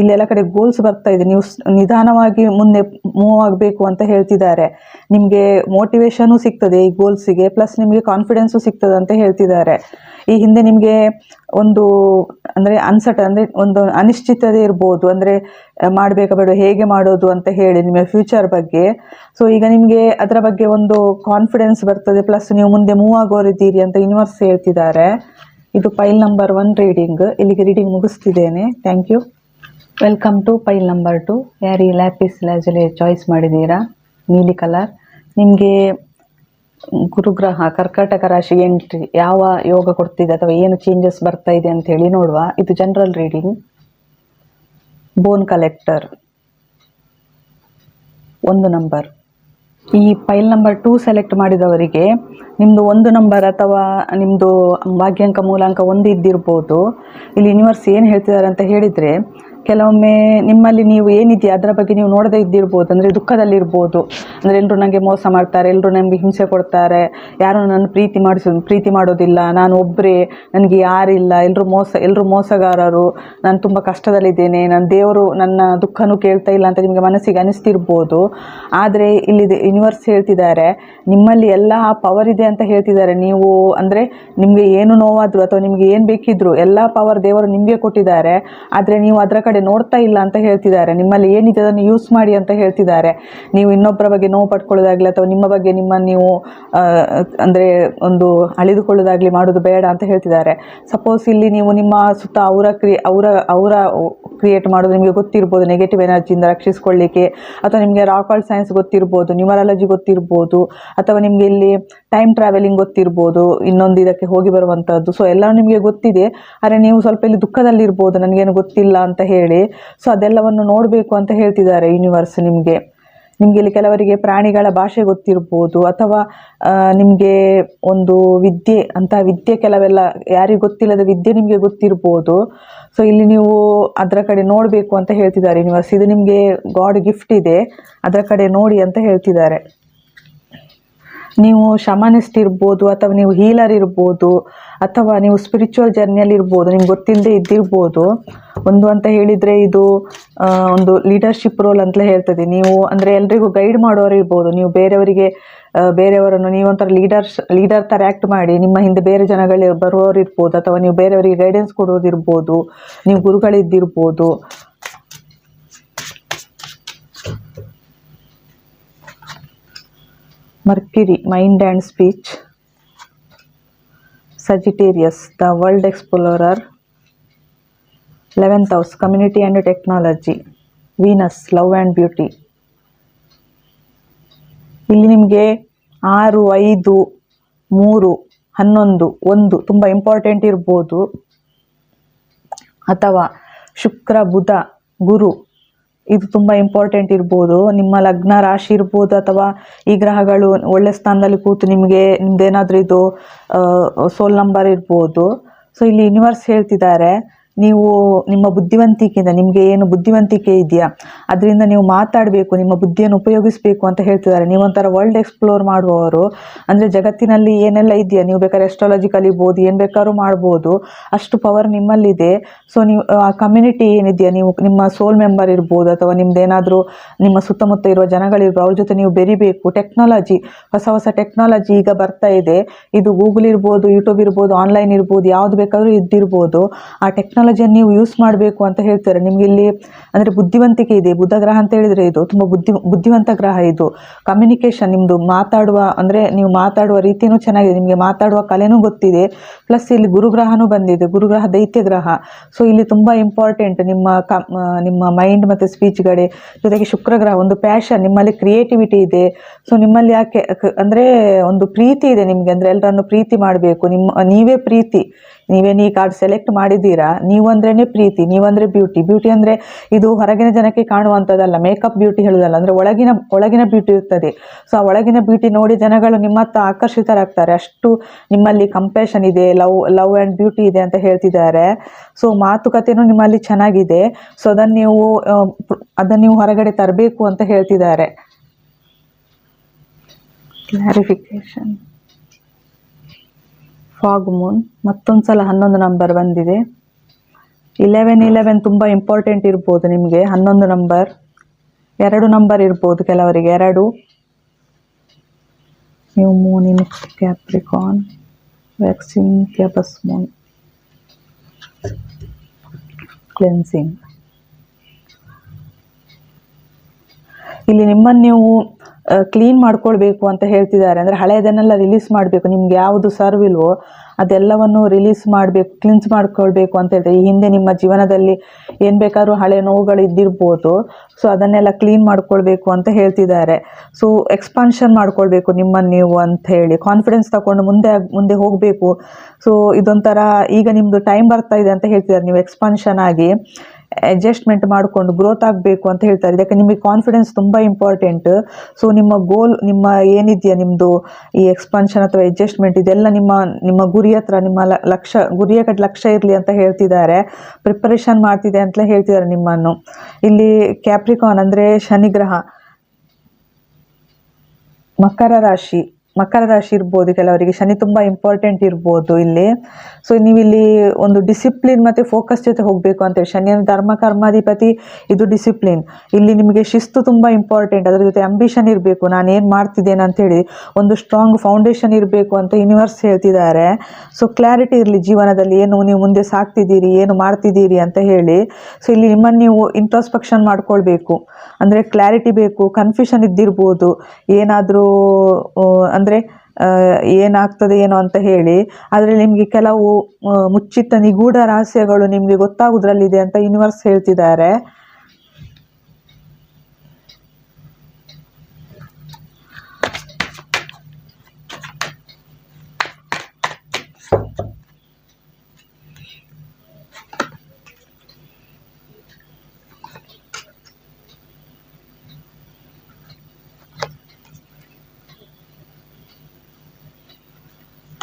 ಇಲ್ಲೆಲ್ಲ ಕಡೆ ಗೋಲ್ಸ್ ಬರ್ತಾ ಇದೆ. ನೀವು ನಿಧಾನವಾಗಿ ಮುಂದೆ ಮೂವ್ ಆಗಬೇಕು ಅಂತ ಹೇಳ್ತಿದ್ದಾರೆ. ನಿಮಗೆ ಮೋಟಿವೇಶನು ಸಿಗ್ತದೆ ಈ ಗೋಲ್ಸಿಗೆ ಪ್ಲಸ್ ನಿಮಗೆ ಕಾನ್ಫಿಡೆನ್ಸು ಸಿಗ್ತದೆ ಅಂತ ಹೇಳ್ತಿದ್ದಾರೆ. ಈ ಹಿಂದೆ ನಿಮಗೆ ಒಂದು, ಅಂದರೆ ಅನ್ಸಟ್ ಅಂದರೆ ಒಂದು ಅನಿಶ್ಚಿತತೆ ಇರ್ಬೋದು. ಅಂದರೆ ಮಾಡಬೇಕಾ ಬೇಡ ಹೇಗೆ ಮಾಡೋದು ಅಂತ ಹೇಳಿ ನಿಮ್ಮ ಫ್ಯೂಚರ್ ಬಗ್ಗೆ. ಸೊ ಈಗ ನಿಮಗೆ ಅದರ ಬಗ್ಗೆ ಒಂದು ಕಾನ್ಫಿಡೆನ್ಸ್ ಬರ್ತದೆ ಪ್ಲಸ್ ನೀವು ಮುಂದೆ ಮೂವ್ ಆಗೋರಿದ್ದೀರಿ ಅಂತ ಯೂನಿವರ್ಸ್ ಹೇಳ್ತಿದ್ದಾರೆ. ಇದು ಫೈಲ್ ನಂಬರ್ ಒನ್ ರೀಡಿಂಗ್ ಇಲ್ಲಿಗೆ reading ಮುಗಿಸ್ತಿದ್ದೇನೆ. Thank you welcome to pile number two ಯಾರು ಈ ಲ್ಯಾಪಿಸ್ ಲ್ಯಾಜಲಿ ಚಾಯ್ಸ್ ಮಾಡಿದ್ದೀರಾ? ನೀಲಿ ಕಲರ್ ನಿಮಗೆ ಗುರುಗ್ರಹ, ಕರ್ಕಾಟಕ ರಾಶಿಗೆ ಎಂಟ್ರಿ ಯಾವ ಯೋಗ ಕೊಡ್ತಿದೆ ಅಥವಾ ಏನು ಚೇಂಜಸ್ ಬರ್ತಾ ಇದೆ ಅಂತ ಹೇಳಿ ನೋಡುವ. ಇದು ಜನರಲ್ ರೀಡಿಂಗ್ ಬೋನ್ ಕಲೆಕ್ಟರ್ ಒಂದು ನಂಬರ್ ಈ ಫೈಲ್ ನಂಬರ್ ಟೂ ಸೆಲೆಕ್ಟ್ ಮಾಡಿದವರಿಗೆ ನಿಮ್ಮದು ಒಂದು ನಂಬರ್ ಅಥವಾ ನಿಮ್ಮದು ಭಾಗ್ಯಾಂಕ, ಮೂಲಾಂಕ ಒಂದು ಇದ್ದಿರ್ಬೋದು. ಇಲ್ಲಿ ಯೂನಿವರ್ಸ್ ಏನು ಹೇಳ್ತಿದ್ದಾರೆ ಅಂತ ಹೇಳಿದರೆ ಕೆಲವೊಮ್ಮೆ ನಿಮ್ಮಲ್ಲಿ ನೀವು ಏನಿದೆಯಾ? ಅದರ ಬಗ್ಗೆ ನೀವು ನೋಡದೇ ಇದ್ದಿರ್ಬೋದು, ಅಂದರೆ ದುಃಖದಲ್ಲಿರ್ಬೋದು. ಅಂದರೆ ಎಲ್ಲರೂ ನನಗೆ ಮೋಸ ಮಾಡ್ತಾರೆ ಎಲ್ಲರೂ ನಮಗೆ ಹಿಂಸೆ ಕೊಡ್ತಾರೆ. ಯಾರೂ ನನ್ನ ಪ್ರೀತಿ ಮಾಡಿಸೋ, ಪ್ರೀತಿ ಮಾಡೋದಿಲ್ಲ. ನಾನು ಒಬ್ಬರೇ ನನಗೆ ಯಾರಿಲ್ಲ. ಎಲ್ಲರೂ ಮೋಸ ಎಲ್ಲರೂ ಮೋಸಗಾರರು. ನಾನು ತುಂಬ ಕಷ್ಟದಲ್ಲಿದ್ದೇನೆ. ನನ್ನ ದೇವರು ನನ್ನ ದುಃಖನೂ ಕೇಳ್ತಾ ಇಲ್ಲ ಅಂತ ನಿಮಗೆ ಮನಸ್ಸಿಗೆ ಅನಿಸ್ತಿರ್ಬೋದು. ಆದರೆ ಇಲ್ಲಿ ಯೂನಿವರ್ಸ್ ಹೇಳ್ತಿದ್ದಾರೆ, ನಿಮ್ಮಲ್ಲಿ ಎಲ್ಲ ಪವರ್ ಇದೆ ಅಂತ ಹೇಳ್ತಿದ್ದಾರೆ. ನೀವು ಅಂದರೆ ನಿಮಗೆ ಏನು ನೋವಾದರೂ ಅಥವಾ ನಿಮಗೆ ಏನು ಬೇಕಿದ್ರು ಎಲ್ಲ ಪವರ್ ದೇವರು ನಿಮಗೆ ಕೊಟ್ಟಿದ್ದಾರೆ. ಆದರೆ ನೀವು ಅದರ ಕಡೆ ನೋಡ್ತಾ ಇಲ್ಲ ಅಂತ ಹೇಳ್ತಿದ್ದಾರೆ. ನಿಮ್ಮಲ್ಲಿ ಏನಿದೆ ಅದನ್ನು ಯೂಸ್ ಮಾಡಿ ಅಂತ ಹೇಳ್ತಿದ್ದಾರೆ. ನೀವು ಇನ್ನೊಬ್ಬರ ಬಗ್ಗೆ ನೋವು ಪಡ್ಕೊಳ್ಳೋದಾಗಲಿ ಅಥವಾ ನಿಮ್ಮ ಬಗ್ಗೆ ನಿಮ್ಮ ನೀವು ಅಂದರೆ ಒಂದು ಅಳಿದುಕೊಳ್ಳೋದಾಗಲಿ ಮಾಡೋದು ಬೇಡ ಅಂತ ಹೇಳ್ತಿದ್ದಾರೆ. ಸಪೋಸ್ ಇಲ್ಲಿ ನೀವು ನಿಮ್ಮ ಸುತ್ತ ಅವರ ಕ್ರಿ, ಅವರ ಅವರ ಕ್ರಿಯೇಟ್ ಮಾಡೋದು ನಿಮಗೆ ಗೊತ್ತಿರ್ಬೋದು. ನೆಗೆಟಿವ್ ಎನರ್ಜಿಯಿಂದ ರಕ್ಷಿಸ್ಕೊಳ್ಳಿಕ್ಕೆ ಅಥವಾ ನಿಮಗೆ ರಾಕಾಲ್ ಸೈನ್ಸ್ ಗೊತ್ತಿರ್ಬೋದು ನ್ಯೂಮರಾಲಜಿ ಗೊತ್ತಿರ್ಬೋದು, ಅಥವಾ ನಿಮಗೆ ಇಲ್ಲಿ ಟೈಮ್ ಟ್ರಾವೆಲಿಂಗ್ ಗೊತ್ತಿರ್ಬೋದು, ಇನ್ನೊಂದು ಇದಕ್ಕೆ ಹೋಗಿ ಬರುವಂಥದ್ದು ಸೊ ಎಲ್ಲ ನಿಮಗೆ ಗೊತ್ತಿದೆ. ಆದರೆ ನೀವು ಸ್ವಲ್ಪ ಇಲ್ಲಿ ದುಃಖದಲ್ಲಿರ್ಬೋದು, ನನಗೇನು ಗೊತ್ತಿಲ್ಲ ಅಂತ ಹೇಳಿ. ಸೊ ಅದೆಲ್ಲವನ್ನು ನೋಡಬೇಕು ಅಂತ ಹೇಳ್ತಿದ್ದಾರೆ ಯೂನಿವರ್ಸ್ ನಿಮಗೆ. ನಿಮಗೆ ಇಲ್ಲಿ ಕೆಲವರಿಗೆ ಪ್ರಾಣಿಗಳ ಭಾಷೆ ಗೊತ್ತಿರ್ಬೋದು, ಅಥವಾ ನಿಮಗೆ ಒಂದು ವಿದ್ಯೆ ಅಂತ ವಿದ್ಯೆ ಕೆಲವೆಲ್ಲ ಯಾರಿಗೂ ಗೊತ್ತಿಲ್ಲದ ವಿದ್ಯೆ ನಿಮಗೆ ಗೊತ್ತಿರ್ಬೋದು. ಸೊ ಇಲ್ಲಿ ನೀವು ಅದರ ಕಡೆ ನೋಡಬೇಕು ಅಂತ ಹೇಳ್ತಿದ್ದಾರೆ ಯೂನಿವರ್ಸ್ ಇದು ನಿಮಗೆ ಗಾಡ್ ಗಿಫ್ಟ್ ಇದೆ. ಅದರ ಕಡೆ ನೋಡಿ ಅಂತ ಹೇಳ್ತಿದ್ದಾರೆ. ನೀವು ಶಮನಿಸ್ಟ್ ಇರ್ಬೋದು ಅಥವಾ ನೀವು ಹೀಲರ್ ಇರ್ಬೋದು ಅಥವಾ ನೀವು ಸ್ಪಿರಿಚುವಲ್ ಜರ್ನಿಯಲ್ಲಿ ಇರ್ಬೋದು, ನಿಮ್ಗೆ ಗೊತ್ತಿಲ್ಲದೆ ಇದ್ದಿರ್ಬೋದು, ಒಂದು ಅಂತ ಹೇಳಿದರೆ ಇದು ಒಂದು ಲೀಡರ್ಶಿಪ್ ರೋಲ್ ಅಂತಲೇ ಹೇಳ್ತದೆ. ನೀವು ಅಂದರೆ ಎಲ್ರಿಗೂ ಗೈಡ್ ಮಾಡೋರು ಇರ್ಬೋದು. ನೀವು ಬೇರೆಯವರಿಗೆ ಬೇರೆಯವರನ್ನು ನೀವು ಒಂಥರ ಲೀಡರ್ಸ್ ಲೀಡರ್ ಥರ ಆ್ಯಕ್ಟ್ ಮಾಡಿ, ನಿಮ್ಮ ಹಿಂದೆ ಬೇರೆ ಜನಗಳು ಬರುವವರು ಇರ್ಬೋದು ಅಥವಾ ನೀವು ಬೇರೆಯವರಿಗೆ ಗೈಡೆನ್ಸ್ ಕೊಡೋದಿರ್ಬೋದು ನೀವು ಗುರುಗಳಿದ್ದಿರ್ಬೋದು Mercury, mind and speech. Sagittarius the world explorer. Eleventh house, community and technology. Venus love and beauty. ಇಲ್ಲಿ ನಿಮಗೆ ಆರು, ಐದು, ಮೂರು, ಹನ್ನೊಂದು, ಒಂದು ತುಂಬ ಇಂಪಾರ್ಟೆಂಟ್ ಇರ್ಬೋದು. ಅಥವಾ ಶುಕ್ರ, ಬುಧ, ಗುರು ಇದು ತುಂಬಾ ಇಂಪಾರ್ಟೆಂಟ್ ಇರ್ಬೋದು. ನಿಮ್ಮ ಲಗ್ನ ರಾಶಿ ಇರ್ಬೋದು ಅಥವಾ ಈ ಗ್ರಹಗಳು ಒಳ್ಳೆ ಸ್ಥಾನದಲ್ಲಿ ಕೂತು ನಿಮಗೆ ನಿಮ್ದೇನಾದರೂ ಇದು ಸೋಲ್ ನಂಬರ್ ಇರ್ಬೋದು. ಸೊ ಇಲ್ಲಿ ಯೂನಿವರ್ಸ್ ಹೇಳ್ತಿದ್ದಾರೆ. ನೀವು ನಿಮ್ಮ ಬುದ್ಧಿವಂತಿಕೆಯಿಂದ, ನಿಮಗೆ ಏನು ಬುದ್ಧಿವಂತಿಕೆ ಇದೆಯಾ? ಅದರಿಂದ ನೀವು ಮಾತಾಡಬೇಕು, ನಿಮ್ಮ ಬುದ್ಧಿಯನ್ನು ಉಪಯೋಗಿಸಬೇಕು ಅಂತ ಹೇಳ್ತಿದ್ದಾರೆ. ನೀವೊಂಥರ ವರ್ಲ್ಡ್ ಎಕ್ಸ್ಪ್ಲೋರ್ ಮಾಡುವವರು, ಅಂದರೆ ಜಗತ್ತಿನಲ್ಲಿ ಏನೆಲ್ಲ ಇದೆಯಾ? ನೀವು ಬೇಕಾದ್ರೆ ಎಸ್ಟ್ರಾಲಜಿ ಕಲಿಬೋದು ಏನು ಬೇಕಾದ್ರೂ ಮಾಡ್ಬೋದು. ಅಷ್ಟು ಪವರ್ ನಿಮ್ಮಲ್ಲಿದೆ. ಸೊ ನೀವು, ಆ ಕಮ್ಯುನಿಟಿ ಏನಿದೆಯಾ? ನೀವು ನಿಮ್ಮ ಸೋಲ್ ಮೆಂಬರ್ ಇರ್ಬೋದು, ಅಥವಾ ನಿಮ್ಮದೇನಾದರೂ ನಿಮ್ಮ ಸುತ್ತಮುತ್ತ ಇರುವ ಜನಗಳಿರ್ಬೋದು, ಅವ್ರ ಜೊತೆ ನೀವು ಬೆರಿಬೇಕು. ಟೆಕ್ನಾಲಜಿ ಹೊಸ ಹೊಸ ಟೆಕ್ನಾಲಜಿ ಈಗ ಬರ್ತಾ ಇದೆ. ಇದು ಗೂಗಲ್ ಇರ್ಬೋದು ಯೂಟ್ಯೂಬ್ ಇರ್ಬೋದು ಆನ್ಲೈನ್ ಇರ್ಬೋದು, ಯಾವ್ದು ಬೇಕಾದರೂ ಇದ್ದಿರ್ಬೋದು. ಆ ಟೆಕ್ನಾಲಜಿಯನ್ನು ನೀವು ಯೂಸ್ ಮಾಡಬೇಕು ಅಂತ ಹೇಳ್ತಾರೆ. ನಿಮಗೆ ಇಲ್ಲಿ ಅಂದರೆ ಬುದ್ಧಿವಂತಿಕೆ ಇದೆ. ಬುಧ ಗ್ರಹ ಅಂತ ಹೇಳಿದರೆ ಇದು ತುಂಬ ಬುದ್ಧಿ, ಬುದ್ಧಿವಂತ ಗ್ರಹ ಇದು. ಕಮ್ಯುನಿಕೇಷನ್ ನಿಮ್ಮದು ಮಾತಾಡುವ ಅಂದರೆ ನೀವು ಮಾತಾಡುವ ರೀತಿಯೂ ಚೆನ್ನಾಗಿದೆ. ನಿಮಗೆ ಮಾತಾಡುವ ಕಲೆನೂ ಗೊತ್ತಿದೆ. ಪ್ಲಸ್ ಇಲ್ಲಿ ಗುರುಗ್ರಹನೂ ಬಂದಿದೆ. ಗುರುಗ್ರಹ ದೈತ್ಯ ಗ್ರಹ. ಸೊ ಇಲ್ಲಿ ತುಂಬ ಇಂಪಾರ್ಟೆಂಟ್ ನಿಮ್ಮ ನಿಮ್ಮ ಮೈಂಡ್ ಮತ್ತು ಸ್ಪೀಚ್ ಕಡೆ ಜೊತೆಗೆ ಶುಕ್ರಗ್ರಹ ಒಂದು ಪ್ಯಾಷನ್ ನಿಮ್ಮಲ್ಲಿ ಕ್ರಿಯೇಟಿವಿಟಿ ಇದೆ. ಸೊ ನಿಮ್ಮಲ್ಲಿ ಯಾಕೆ ಅಂದರೆ ಒಂದು ಪ್ರೀತಿ ಇದೆ ನಿಮಗೆ. ಅಂದರೆ ಎಲ್ಲರನ್ನು ಪ್ರೀತಿ ಮಾಡಬೇಕು. ನಿಮ್ಮ, ನೀವೇ ಪ್ರೀತಿ. ನೀವೇನು ಈ ಕಾರ್ಡ್ ಸೆಲೆಕ್ಟ್ ಮಾಡಿದ್ದೀರಾ? ನೀವು ಅಂದ್ರೇ ಪ್ರೀತಿ, ನೀವಂದ್ರೆ ಬ್ಯೂಟಿ ಬ್ಯೂಟಿ ಅಂದರೆ ಇದು ಹೊರಗಿನ ಜನಕ್ಕೆ ಕಾಣುವಂಥದ್ದಲ್ಲ. ಮೇಕಪ್ ಬ್ಯೂಟಿ ಹೇಳೋದಲ್ಲ. ಅಂದರೆ ಒಳಗಿನ ಒಳಗಿನ ಬ್ಯೂಟಿ ಇರ್ತದೆ. ಸೊ ಆ ಒಳಗಿನ ಬ್ಯೂಟಿ ನೋಡಿ ಜನಗಳು ನಿಮ್ಮತ್ತ ಆಕರ್ಷಿತರಾಗ್ತಾರೆ. ಅಷ್ಟು ನಿಮ್ಮಲ್ಲಿ ಕಂಪ್ಯಾಷನ್ ಇದೆ, ಲವ್ ಲವ್ ಆ್ಯಂಡ್ ಬ್ಯೂಟಿ ಇದೆ ಅಂತ ಹೇಳ್ತಿದ್ದಾರೆ. ಸೊ ಮಾತುಕತೆನೂ ನಿಮ್ಮಲ್ಲಿ ಚೆನ್ನಾಗಿದೆ. ಸೊ ಅದನ್ನು ನೀವು ಅದನ್ನ ಅದನ್ನು ನೀವು ಹೊರಗಡೆ ತರಬೇಕು ಅಂತ ಹೇಳ್ತಿದ್ದಾರೆ. ಕ್ಲಾರಿಫಿಕೇಶನ್ ಫಾಗ್ ಮೂನ್ ಮತ್ತೊಂದು ಸಲ ಹನ್ನೊಂದು ನಂಬರ್ ಬಂದಿದೆ. ಇಲೆವೆನ್ ಇಲೆವೆನ್ ತುಂಬ ಇಂಪಾರ್ಟೆಂಟ್ ಇರ್ಬೋದು ನಿಮಗೆ. ಹನ್ನೊಂದು ನಂಬರ್ ಎರಡು ನಂಬರ್ ಇರ್ಬೋದು ಕೆಲವರಿಗೆ. ಎರಡು. New moon in Capricorn waxing gibbous moon cleansing ಇಲ್ಲಿ ನಿಮ್ಮನ್ನು ನೀವು ಕ್ಲೀನ್ ಮಾಡ್ಕೊಳ್ಬೇಕು ಅಂತ ಹೇಳ್ತಿದ್ದಾರೆ. ಅಂದರೆ ಹಳೆಯದನ್ನೆಲ್ಲ ರಿಲೀಸ್ ಮಾಡಬೇಕು. ನಿಮ್ಗೆ ಯಾವುದು ಸರ್ವ್ ಇಲ್ವೋ ಅದೆಲ್ಲವನ್ನು ರಿಲೀಸ್ ಮಾಡಬೇಕು ಕ್ಲೀನ್ಸ್ ಮಾಡ್ಕೊಳ್ಬೇಕು ಅಂತ ಹೇಳ್ತಾರೆ. ಈ ಹಿಂದೆ ನಿಮ್ಮ ಜೀವನದಲ್ಲಿ ಏನು ಬೇಕಾದ್ರೂ ಹಳೆ ನೋವುಗಳು ಇದ್ದಿರ್ಬೋದು. ಸೊ ಅದನ್ನೆಲ್ಲ ಕ್ಲೀನ್ ಮಾಡ್ಕೊಳ್ಬೇಕು ಅಂತ ಹೇಳ್ತಿದ್ದಾರೆ. ಸೊ ಎಕ್ಸ್ಪಾನ್ಷನ್ ಮಾಡ್ಕೊಳ್ಬೇಕು ನಿಮ್ಮನ್ನು ನೀವು ಅಂತ ಹೇಳಿ. ಕಾನ್ಫಿಡೆನ್ಸ್ ತಗೊಂಡು ಮುಂದೆ ಮುಂದೆ ಹೋಗಬೇಕು. ಸೊ ಇದೊಂಥರ ಈಗ ನಿಮ್ಮದು ಟೈಮ್ ಬರ್ತಾ ಇದೆ ಅಂತ ಹೇಳ್ತಿದ್ದಾರೆ. ನೀವು ಎಕ್ಸ್ಪಾನ್ಷನ್ ಆಗಿ. ಅಡ್ಜಸ್ಟ್ಮೆಂಟ್ ಮಾಡಿಕೊಂಡು ಗ್ರೋತ್ ಆಗಬೇಕು ಅಂತ ಹೇಳ್ತಾರೆ. ಯಾಕೆ ನಿಮಗೆ ಕಾನ್ಫಿಡೆನ್ಸ್ ತುಂಬ ಇಂಪಾರ್ಟೆಂಟ್ ಸೊ ನಿಮ್ಮ ಗೋಲ್ ನಿಮ್ಮ ಏನಿದೆಯಾ ನಿಮ್ಮದು ಈ ಎಕ್ಸ್ಪಾನ್ಷನ್ ಅಥವಾ ಅಡ್ಜಸ್ಟ್ಮೆಂಟ್ ಇದೆಲ್ಲ ನಿಮ್ಮ ನಿಮ್ಮ ಗುರಿ ಹತ್ರ, ನಿಮ್ಮ ಲಕ್ಷ ಗುರಿಯ ಕಡೆ ಲಕ್ಷ್ಯ ಇರಲಿ ಅಂತ ಹೇಳ್ತಿದ್ದಾರೆ. ಪ್ರಿಪರೇಷನ್ ಮಾಡ್ತಿದೆ ಅಂತಲೇ ಹೇಳ್ತಿದ್ದಾರೆ ನಿಮ್ಮನ್ನು. ಇಲ್ಲಿ ಕ್ಯಾಪ್ರಿಕಾನ್ ಅಂದರೆ ಶನಿಗ್ರಹ. ಮಕರ ರಾಶಿ. ಮಕರ ರಾಶಿ ಇರ್ಬೋದು, ಕೆಲವರಿಗೆ ಶನಿ ತುಂಬ ಇಂಪಾರ್ಟೆಂಟ್ ಇರ್ಬೋದು ಇಲ್ಲಿ. ಸೊ ನೀವಿಲ್ಲಿ ಒಂದು ಡಿಸಿಪ್ಲಿನ್ ಮತ್ತು ಫೋಕಸ್ ಜೊತೆ ಹೋಗಬೇಕು ಅಂತೇಳಿ ಶನಿ ಧರ್ಮ, ಕರ್ಮಾಧಿಪತಿ, ಇದು ಡಿಸಿಪ್ಲಿನ್ ಇಲ್ಲಿ ನಿಮಗೆ ಶಿಸ್ತು ತುಂಬ ಇಂಪಾರ್ಟೆಂಟ್ ಅದರ ಜೊತೆ ಅಂಬಿಷನ್ ಇರಬೇಕು. ನಾನು ಏನು ಮಾಡ್ತಿದ್ದೇನೆ ಅಂತೇಳಿ ಒಂದು ಸ್ಟ್ರಾಂಗ್ ಫೌಂಡೇಶನ್ ಇರಬೇಕು ಅಂತ ಯೂನಿವರ್ಸ್ ಹೇಳ್ತಿದ್ದಾರೆ. ಸೊ ಕ್ಲಾರಿಟಿ ಇರಲಿ ಜೀವನದಲ್ಲಿ. ಏನು ನೀವು ಮುಂದೆ ಸಾಕ್ತಿದ್ದೀರಿ, ಏನು ಮಾಡ್ತಿದ್ದೀರಿ ಅಂತ ಹೇಳಿ. ಸೊ ಇಲ್ಲಿ ನಿಮ್ಮನ್ನು ನೀವು ಇಂಟ್ರಾಸ್ಪೆಕ್ಷನ್ ಮಾಡ್ಕೊಳ್ಬೇಕು. ಅಂದರೆ ಕ್ಲಾರಿಟಿ ಬೇಕು ಕನ್ಫ್ಯೂಷನ್ ಇದ್ದಿರ್ಬೋದು. ಏನಾದರೂ ಅಂದರೆ ಏನಾಗ್ತದೆ ಏನೋ ಅಂತ ಹೇಳಿ, ಆದರೆ ನಿಮಗೆ ಕೆಲವು ಮುಚ್ಚಿಟ್ಟ ನಿಗೂಢ ರಹಸ್ಯಗಳು ನಿಮಗೆ ಗೊತ್ತಾಗೋದ್ರಲ್ಲಿದೆ ಅಂತ ಯೂನಿವರ್ಸ್ ಹೇಳ್ತಿದ್ದಾರೆ.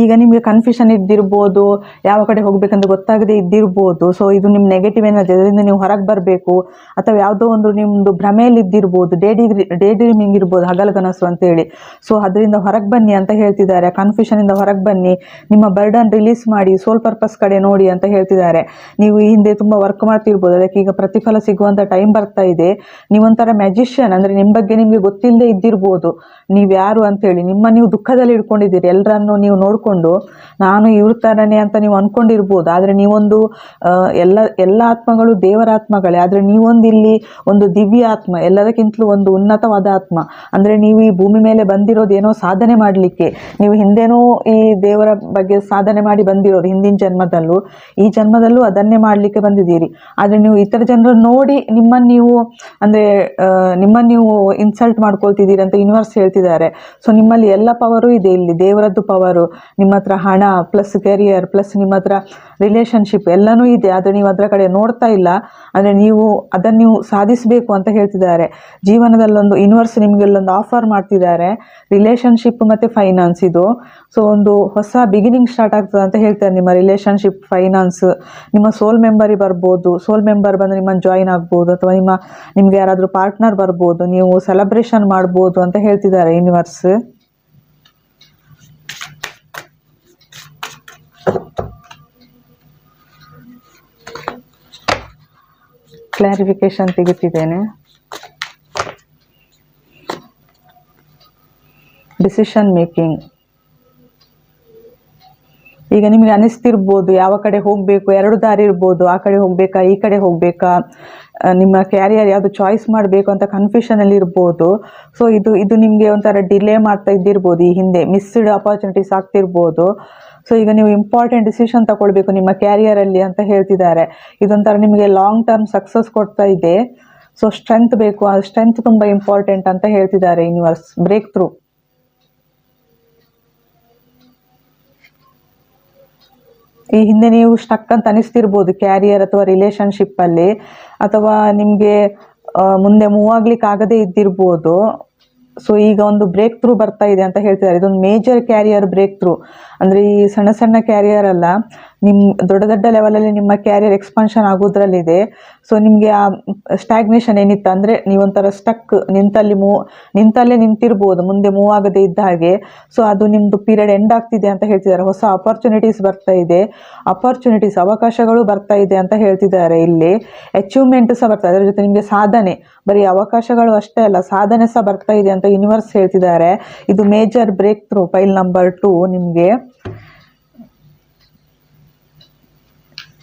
ಈಗ ನಿಮಗೆ ಕನ್ಫ್ಯೂಷನ್ ಇದ್ದಿರ್ಬೋದು, ಯಾವ ಕಡೆ ಹೋಗ್ಬೇಕಂತ ಗೊತ್ತಾಗದೇ ಇದ್ದಿರ್ಬೋದು ಸೊ ಇದು ನಿಮ್ಮ ನೆಗೆಟಿವ್ ಎನರ್ಜಿ ಅದರಿಂದ ನೀವು ಹೊರಗೆ ಬರಬೇಕು, ಅಥವಾ ಯಾವುದೋ ಒಂದು ನಿಮ್ಮದು ಭ್ರಮೆಯಲ್ಲಿ ಇದ್ದಿರ್ಬೋದು ಡೇ ಡಿಗ್ರಿ ಡೇ ಡ್ರೀಮಿಂಗ್ ಇರ್ಬೋದು ಹಗಲುಗನಸು ಅಂತೇಳಿ ಸೊ ಅದರಿಂದ ಹೊರಗೆ ಬನ್ನಿ ಅಂತ ಹೇಳ್ತಿದ್ದಾರೆ ಕನ್ಫ್ಯೂಷನಿಂದ ಹೊರಗೆ ಬನ್ನಿ, ನಿಮ್ಮ ಬರ್ಡನ್ ರಿಲೀಸ್ ಮಾಡಿ ಸೋಲ್ ಪರ್ಪಸ್ ಕಡೆ ನೋಡಿ ಅಂತ ಹೇಳ್ತಿದ್ದಾರೆ. ನೀವು ಈ ಹಿಂದೆ ತುಂಬ ವರ್ಕ್ ಮಾಡ್ತಿರ್ಬೋದು, ಅದಕ್ಕೆ ಈಗ ಪ್ರತಿಫಲ ಸಿಗುವಂಥ ಟೈಮ್ ಬರ್ತಾ ಇದೆ. ನೀವೊಂಥರ ಮ್ಯಾಜಿಷಿಯನ್ ಅಂದರೆ ನಿಮ್ಮ ಬಗ್ಗೆ ನಿಮಗೆ ಗೊತ್ತಿಲ್ಲದೆ ಇದ್ದಿರ್ಬೋದು. ನೀವು ಯಾರು ಅಂತೇಳಿ ನಿಮ್ಮ ನೀವು ದುಃಖದಲ್ಲಿ ಇಟ್ಕೊಂಡಿದ್ದೀರಿ ಎಲ್ಲರನ್ನು ನೀವು ನೋಡಿಕೊಂಡು ನಾನು ಇವ್ರ ಥರನೇ ಅಂತ ನೀವು ಅಂದ್ಕೊಂಡಿರ್ಬೋದು ಆದರೆ ನೀವೊಂದು ಎಲ್ಲ ಎಲ್ಲ ಆತ್ಮಗಳು ದೇವರ ಆತ್ಮಗಳೇ. ಆದರೆ ನೀವೊಂದು ಇಲ್ಲಿ ಒಂದು ದಿವ್ಯ ಆತ್ಮ, ಎಲ್ಲದಕ್ಕಿಂತಲೂ ಒಂದು ಉನ್ನತವಾದ ಆತ್ಮ. ಅಂದರೆ ನೀವು ಈ ಭೂಮಿ ಮೇಲೆ ಬಂದಿರೋದು ಏನೋ ಸಾಧನೆ ಮಾಡಲಿಕ್ಕೆ. ನೀವು ಹಿಂದೆನೂ ಈ ದೇವರ ಬಗ್ಗೆ ಸಾಧನೆ ಮಾಡಿ ಬಂದಿರೋದು ಹಿಂದಿನ ಜನ್ಮದಲ್ಲೂ. ಈ ಜನ್ಮದಲ್ಲೂ ಅದನ್ನೇ ಮಾಡಲಿಕ್ಕೆ ಬಂದಿದ್ದೀರಿ. ಆದರೆ ನೀವು ಇತರ ಜನರನ್ನು ನೋಡಿ ನಿಮ್ಮನ್ನು ನೀವು, ಅಂದರೆ ನಿಮ್ಮನ್ನು ನೀವು ಇನ್ಸಲ್ಟ್ ಮಾಡ್ಕೊಳ್ತಿದ್ದೀರಿ ಅಂತ ಯೂನಿವರ್ಸ್ ಹೇಳ್ತಿದ್ದಾರೆ. ಸೊ ನಿಮ್ಮಲ್ಲಿ ಎಲ್ಲ ಪವರು ಇದೆ ಇಲ್ಲಿ. ದೇವರದ್ದು ಪವರು ನಿಮ್ಮ ಹತ್ರ ಹಣ ಪ್ಲಸ್ ಕೆರಿಯರ್ ಪ್ಲಸ್ ನಿಮ್ಮ ಹತ್ರ ರಿಲೇಷನ್ಶಿಪ್ ಎಲ್ಲನೂ ಇದೆ. ಆದರೆ ನೀವು ಅದರ ಕಡೆ ನೋಡ್ತಾ ಇಲ್ಲ. ಅಂದರೆ ನೀವು ಅದನ್ನು ನೀವು ಸಾಧಿಸಬೇಕು ಅಂತ ಹೇಳ್ತಿದ್ದಾರೆ. ಜೀವನದಲ್ಲೊಂದು ಯೂನಿವರ್ಸ್ ನಿಮಗೆಲ್ಲೊಂದು ಆಫರ್ ಮಾಡ್ತಿದ್ದಾರೆ. ರಿಲೇಷನ್ಶಿಪ್ ಮತ್ತು ಫೈನಾನ್ಸ್ ಇದು. ಸೊ ಒಂದು ಹೊಸ ಬಿಗಿನಿಂಗ್ ಸ್ಟಾರ್ಟ್ ಆಗ್ತದೆ ಅಂತ ಹೇಳ್ತಾರೆ ನಿಮ್ಮ ರಿಲೇಷನ್ಶಿಪ್ ಫೈನಾನ್ಸ್ ನಿಮ್ಮ ಸೋಲ್ ಮೆಂಬರಿಗೆ ಬರ್ಬೋದು. ಸೋಲ್ ಮೆಂಬರ್ ಬಂದರೆ ನಿಮ್ಮನ್ನು ಜಾಯಿನ್ ಆಗ್ಬೋದು. ಅಥವಾ ನಿಮ್ಮ, ನಿಮಗೆ ಯಾರಾದರೂ ಪಾರ್ಟ್ನರ್ ಬರ್ಬೋದು. ನೀವು ಸೆಲೆಬ್ರೇಷನ್ ಮಾಡ್ಬೋದು ಅಂತ ಹೇಳ್ತಿದ್ದಾರೆ ಯೂನಿವರ್ಸ್ ಕ್ಲಾರಿಫಿಕೇಶನ್ ತೆಗಿತಿದ್ದೇನೆ. ಡಿಸಿಷನ್ ಮೇಕಿಂಗ್ ಈಗ ನಿಮಗೆ ಅನಿಸ್ತಿರ್ಬೋದು, ಯಾವ ಕಡೆ ಹೋಗಬೇಕು, ಎರಡು ದಾರಿ ಇರ್ಬೋದು, ಆ ಕಡೆ ಹೋಗಬೇಕಾ, ಈ ಕಡೆ ಹೋಗಬೇಕಾ ನಿಮ್ಮ ಕ್ಯಾರಿಯರ್ ಯಾವುದು ಚಾಯ್ಸ್ ಮಾಡಬೇಕು ಅಂತ ಕನ್ಫ್ಯೂಷನಲ್ಲಿ ಇರ್ಬೋದು. ಸೊ ಇದು ಇದು ನಿಮಗೆ ಒಂಥರ ಡಿಲೇ ಮಾಡ್ತಾ ಇದ್ದಿರ್ಬೋದು, ಈ ಹಿಂದೆ ಮಿಸ್ಡ್ ಅಪಾರ್ಚುನಿಟೀಸ್ ಆಗ್ತಿರ್ಬೋದು. ಸೊ ಈಗ ನೀವು ಇಂಪಾರ್ಟೆಂಟ್ ಡಿಸಿಷನ್ ತಗೊಳ್ಬೇಕು ನಿಮ್ಮ ಕ್ಯಾರಿಯರಲ್ಲಿ ಅಂತ ಹೇಳ್ತಿದ್ದಾರೆ. ಇದೊಂಥರ ನಿಮಗೆ ಲಾಂಗ್ ಟರ್ಮ್ ಸಕ್ಸಸ್ ಕೊಡ್ತಾ ಇದೆ. ಸೊ ಸ್ಟ್ರೆಂತ್ ಬೇಕು, ಆ ಸ್ಟ್ರೆಂತ್ ತುಂಬ ಇಂಪಾರ್ಟೆಂಟ್ ಅಂತ ಹೇಳ್ತಿದ್ದಾರೆ ಯೂನಿವರ್ಸ್ ಬ್ರೇಕ್ ಥ್ರೂ ಈ ಹಿಂದೆ ನೀವು ಸ್ಟಕ್ ಅಂತ ಅನಿಸ್ತಿರ್ಬೋದು ಕ್ಯಾರಿಯರ್ ಅಥವಾ ರಿಲೇಷನ್ಶಿಪ್ಪಲ್ಲಿ ಅಥವಾ ನಿಮಗೆ ಮುಂದೆ ಮೂವ್ ಆಗ್ಲಿಕ್ಕೆ ಆಗದೇ ಇದ್ದಿರ್ಬೋದು. ಸೊ ಈಗ ಒಂದು ಬ್ರೇಕ್ ಥ್ರೂ ಬರ್ತಾ ಇದೆ ಅಂತ ಹೇಳ್ತಿದ್ದಾರೆ. ಇದೊಂದು ಮೇಜರ್ ಕ್ಯಾರಿಯರ್ ಬ್ರೇಕ್ ಥ್ರೂ ಅಂದ್ರೆ ಈ ಸಣ್ಣ ಸಣ್ಣ ಕ್ಯಾರಿಯರ್ ಅಲ್ಲ. ನಿಮ್ಮ ದೊಡ್ಡ ದೊಡ್ಡ ಲೆವೆಲಲ್ಲಿ ನಿಮ್ಮ ಕ್ಯಾರಿಯರ್ ಎಕ್ಸ್ಪಾನ್ಷನ್ ಆಗೋದ್ರಲ್ಲಿದೆ. ಸೊ ನಿಮಗೆ ಆ ಸ್ಟಾಗ್ನೇಷನ್ ಏನಿತ್ತು ಅಂದರೆ ನೀವೊಂಥರ ಸ್ಟಕ್ ನಿಂತಲ್ಲಿ ಮೂವ್ ನಿಂತಲ್ಲೇ ನಿಂತಿರ್ಬೋದು, ಮುಂದೆ ಮೂವ್ ಆಗದೆ ಇದ್ದ ಹಾಗೆ. ಸೊ ಅದು ನಿಮ್ಮದು ಪೀರಿಯಡ್ ಎಂಡ್ ಆಗ್ತಿದೆ ಅಂತ ಹೇಳ್ತಿದ್ದಾರೆ. ಹೊಸ ಅಪರ್ಚುನಿಟೀಸ್ ಬರ್ತಾ ಇದೆ. ಅಪರ್ಚುನಿಟೀಸ್ ಅವಕಾಶಗಳು ಬರ್ತಾ ಇದೆ ಅಂತ ಹೇಳ್ತಿದ್ದಾರೆ ಇಲ್ಲಿ. ಅಚೀವ್ಮೆಂಟ್ ಸಹ ಬರ್ತಾ ಇದೆ. ಅದ್ರ ಜೊತೆ ನಿಮಗೆ ಸಾಧನೆ. ಬರೀ ಅವಕಾಶಗಳು ಅಷ್ಟೇ ಅಲ್ಲ, ಸಾಧನೆ ಸಹ ಬರ್ತಾ ಇದೆ ಅಂತ ಯೂನಿವರ್ಸ್ ಹೇಳ್ತಿದ್ದಾರೆ. ಇದು major breakthrough file number two ನಿಮಗೆ.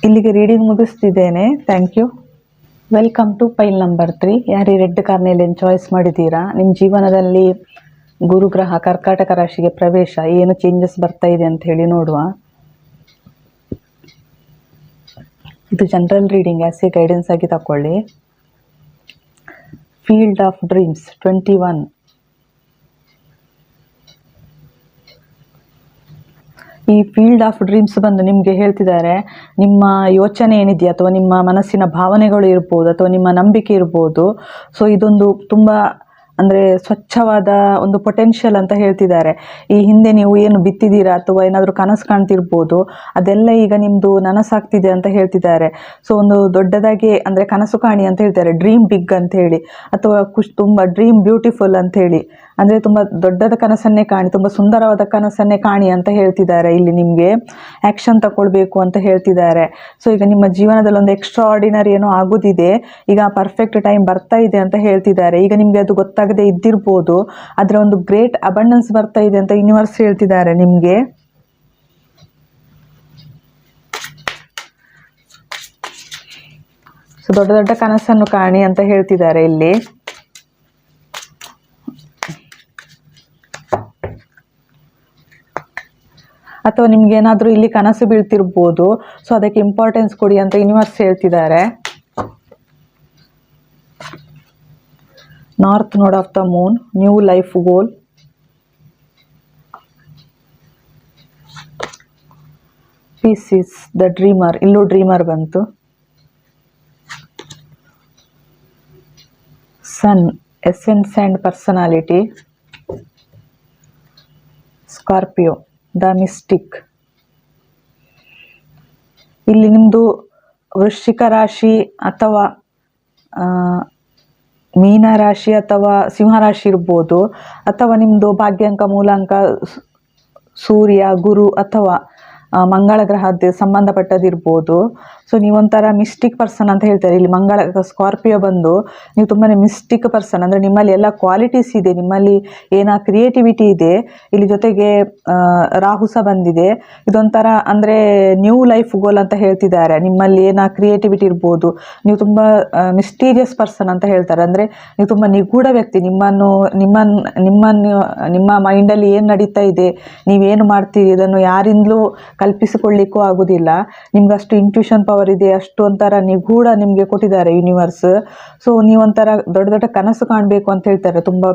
ಇಲ್ಲಿಗೆ reading ಮುಗಿಸ್ತಿದ್ದೇನೆ. Thank you welcome to file number three ಯಾರು ರೆಡ್ ಕಾರ್ನಲ್ಲಿ ಚಾಯ್ಸ್ ಮಾಡಿದ್ದೀರಾ? ನಿಮ್ಮ ಜೀವನದಲ್ಲಿ ಗುರುಗ್ರಹ ಕರ್ಕಾಟಕ ರಾಶಿಗೆ ಪ್ರವೇಶ, ಏನು ಚೇಂಜಸ್ ಬರ್ತಾ ಇದೆ ಅಂತ ಹೇಳಿ ನೋಡುವ. ಇದು general reading as a guidance ಆಗಿ ತಗೊಳ್ಳಿ field of dreams twenty one ಈ ಫೀಲ್ಡ್ ಆಫ್ ಡ್ರೀಮ್ಸ್ ಬಂದು ನಿಮಗೆ ಹೇಳ್ತಿದ್ದಾರೆ, ನಿಮ್ಮ ಯೋಚನೆ ಏನಿದೆಯಾ? ಅಥವಾ ನಿಮ್ಮ ಮನಸ್ಸಿನ ಭಾವನೆಗಳು ಇರ್ಬೋದು, ಅಥವಾ ನಿಮ್ಮ ನಂಬಿಕೆ ಇರ್ಬೋದು. ಸೊ ಇದೊಂದು ತುಂಬ, ಅಂದರೆ ಸ್ವಚ್ಛವಾದ ಒಂದು ಪೊಟೆನ್ಷಿಯಲ್ ಅಂತ ಹೇಳ್ತಿದ್ದಾರೆ. ಈ ಹಿಂದೆ ನೀವು ಏನು ಬಿತ್ತಿದ್ದೀರಾ? ಅಥವಾ ಏನಾದರೂ ಕನಸು ಕಾಣ್ತಿರ್ಬೋದು. ಅದೆಲ್ಲ ಈಗ ನಿಮ್ಮದು ನನಸಾಗ್ತಿದೆ ಅಂತ ಹೇಳ್ತಿದ್ದಾರೆ. ಸೊ ಒಂದು ದೊಡ್ಡದಾಗಿ, ಅಂದರೆ ಕನಸು ಕಾಣಿ ಅಂತ ಹೇಳ್ತಾರೆ. ಡ್ರೀಮ್ ಬಿಗ್ ಅಂತ ಹೇಳಿ. ಅಥವಾ ಖುಷ್, ತುಂಬ ಡ್ರೀಮ್ ಬ್ಯೂಟಿಫುಲ್ ಅಂತ ಹೇಳಿ. ಅಂದರೆ ತುಂಬ ದೊಡ್ಡದ ಕನಸನ್ನೇ ಕಾಣಿ, ತುಂಬ ಸುಂದರವಾದ ಕನಸನ್ನೇ ಕಾಣಿ ಅಂತ ಹೇಳ್ತಿದ್ದಾರೆ ಇಲ್ಲಿ ನಿಮಗೆ. ಆ್ಯಕ್ಷನ್ ತಗೊಳ್ಬೇಕು ಅಂತ ಹೇಳ್ತಿದ್ದಾರೆ. ಸೊ ಈಗ ನಿಮ್ಮ ಜೀವನದಲ್ಲಿ ಒಂದು ಎಕ್ಸ್ಟ್ರಾ ಆರ್ಡಿನರಿ ಏನೋ ಆಗೋದಿದೆ. ಈಗ ಪರ್ಫೆಕ್ಟ್ ಟೈಮ್ ಬರ್ತಾ ಇದೆ ಅಂತ ಹೇಳ್ತಿದ್ದಾರೆ. ಈಗ ನಿಮಗೆ ಅದು ಗೊತ್ತಾಗದೆ ಇದ್ದಿರ್ಬೋದು. ಅದರ ಒಂದು ಗ್ರೇಟ್ ಅಬಂಡೆನ್ಸ್ ಬರ್ತಾ ಇದೆ ಅಂತ ಯೂನಿವರ್ಸ್ ಹೇಳ್ತಿದ್ದಾರೆ ನಿಮಗೆ. ಸೊ ದೊಡ್ಡ ದೊಡ್ಡ ಕನಸನ್ನು ಕಾಣಿ ಅಂತ ಹೇಳ್ತಿದ್ದಾರೆ ಇಲ್ಲಿ. ಅಥವಾ ನಿಮ್ಗೆ ಏನಾದರೂ ಇಲ್ಲಿ ಕನಸು ಬೀಳ್ತಿರ್ಬೋದು. ಸೊ ಅದಕ್ಕೆ ಇಂಪಾರ್ಟೆನ್ಸ್ ಕೊಡಿ ಅಂತ ಯೂನಿವರ್ಸ್ ಹೇಳ್ತಿದ್ದಾರೆ. North node of the moon new life goal peace is the dreamer ಇಲ್ಲೂ ಡ್ರೀಮರ್ ಬಂತು. Sun essence and personality Scorpio the mystic ಇಲ್ಲಿ ನಿಮ್ಮದು ವೃಶ್ಚಿಕ ರಾಶಿ ಅಥವಾ ಮೀನ ರಾಶಿ ಅಥವಾ ಸಿಂಹ ರಾಶಿ ಇರ್ಬೋದು, ಅಥವಾ ನಿಮ್ಮದು ಭಾಗ್ಯಾಂಕ, ಮೂಲಾಂಕ ಸೂರ್ಯ, ಗುರು ಅಥವಾ ಮಂಗಳ ಗ್ರಹದ ಸಂಬಂಧಪಟ್ಟದಿರ್ಬೋದು. ಸೊ ನೀವೊಂಥರ ಮಿಸ್ಟಿಕ್ ಪರ್ಸನ್ ಅಂತ ಹೇಳ್ತಾರೆ. ಇಲ್ಲಿ ಮಂಗಳ ಸ್ಕಾರ್ಪಿಯೋ ಬಂದು, ನೀವು ತುಂಬಾ ಮಿಸ್ಟಿಕ್ ಪರ್ಸನ್ ಅಂದರೆ ನಿಮ್ಮಲ್ಲಿ ಎಲ್ಲ ಕ್ವಾಲಿಟೀಸ್ ಇದೆ. ನಿಮ್ಮಲ್ಲಿ ಏನ ಕ್ರಿಯೇಟಿವಿಟಿ ಇದೆ. ಇಲ್ಲಿ ಜೊತೆಗೆ ರಾಹು ಸಹ ಬಂದಿದೆ. ಇದೊಂಥರ ಅಂದರೆ ನ್ಯೂ ಲೈಫ್ ಗೋಲ್ ಅಂತ ಹೇಳ್ತಿದ್ದಾರೆ. ನಿಮ್ಮಲ್ಲಿ ಏನ ಕ್ರಿಯೇಟಿವಿಟಿ ಇರ್ಬೋದು. ನೀವು ತುಂಬ ಮಿಸ್ಟೀರಿಯಸ್ ಪರ್ಸನ್ ಅಂತ ಹೇಳ್ತಾರೆ. ಅಂದರೆ ನೀವು ತುಂಬ ನಿಗೂಢ ವ್ಯಕ್ತಿ. ನಿಮ್ಮನ್ನು ನಿಮ್ಮನ್ನು ನಿಮ್ಮನ್ನು, ನಿಮ್ಮ ಮೈಂಡಲ್ಲಿ ಏನು ನಡೀತಾ ಇದೆ, ನೀವೇನು ಮಾಡ್ತೀರಿ, ಇದನ್ನು ಯಾರಿಂದಲೂ ಕಲ್ಪಿಸಿಕೊಳ್ಳಿಕ್ಕೂ ಆಗೋದಿಲ್ಲ. ನಿಮ್ಗೆ ಅಷ್ಟು ಇಂಟ್ಯೂಷನ್ ಪವರ್ ಇದೆ, ಅಷ್ಟು ಒಂಥರ ನಿಗೂಢ ನಿಮಗೆ ಕೊಟ್ಟಿದ್ದಾರೆ ಯೂನಿವರ್ಸ್ ಸೊ ನೀವೊಂಥರ ದೊಡ್ಡ ದೊಡ್ಡ ಕನಸು ಕಾಣಬೇಕು ಅಂತ ಹೇಳ್ತಾರೆ. ತುಂಬ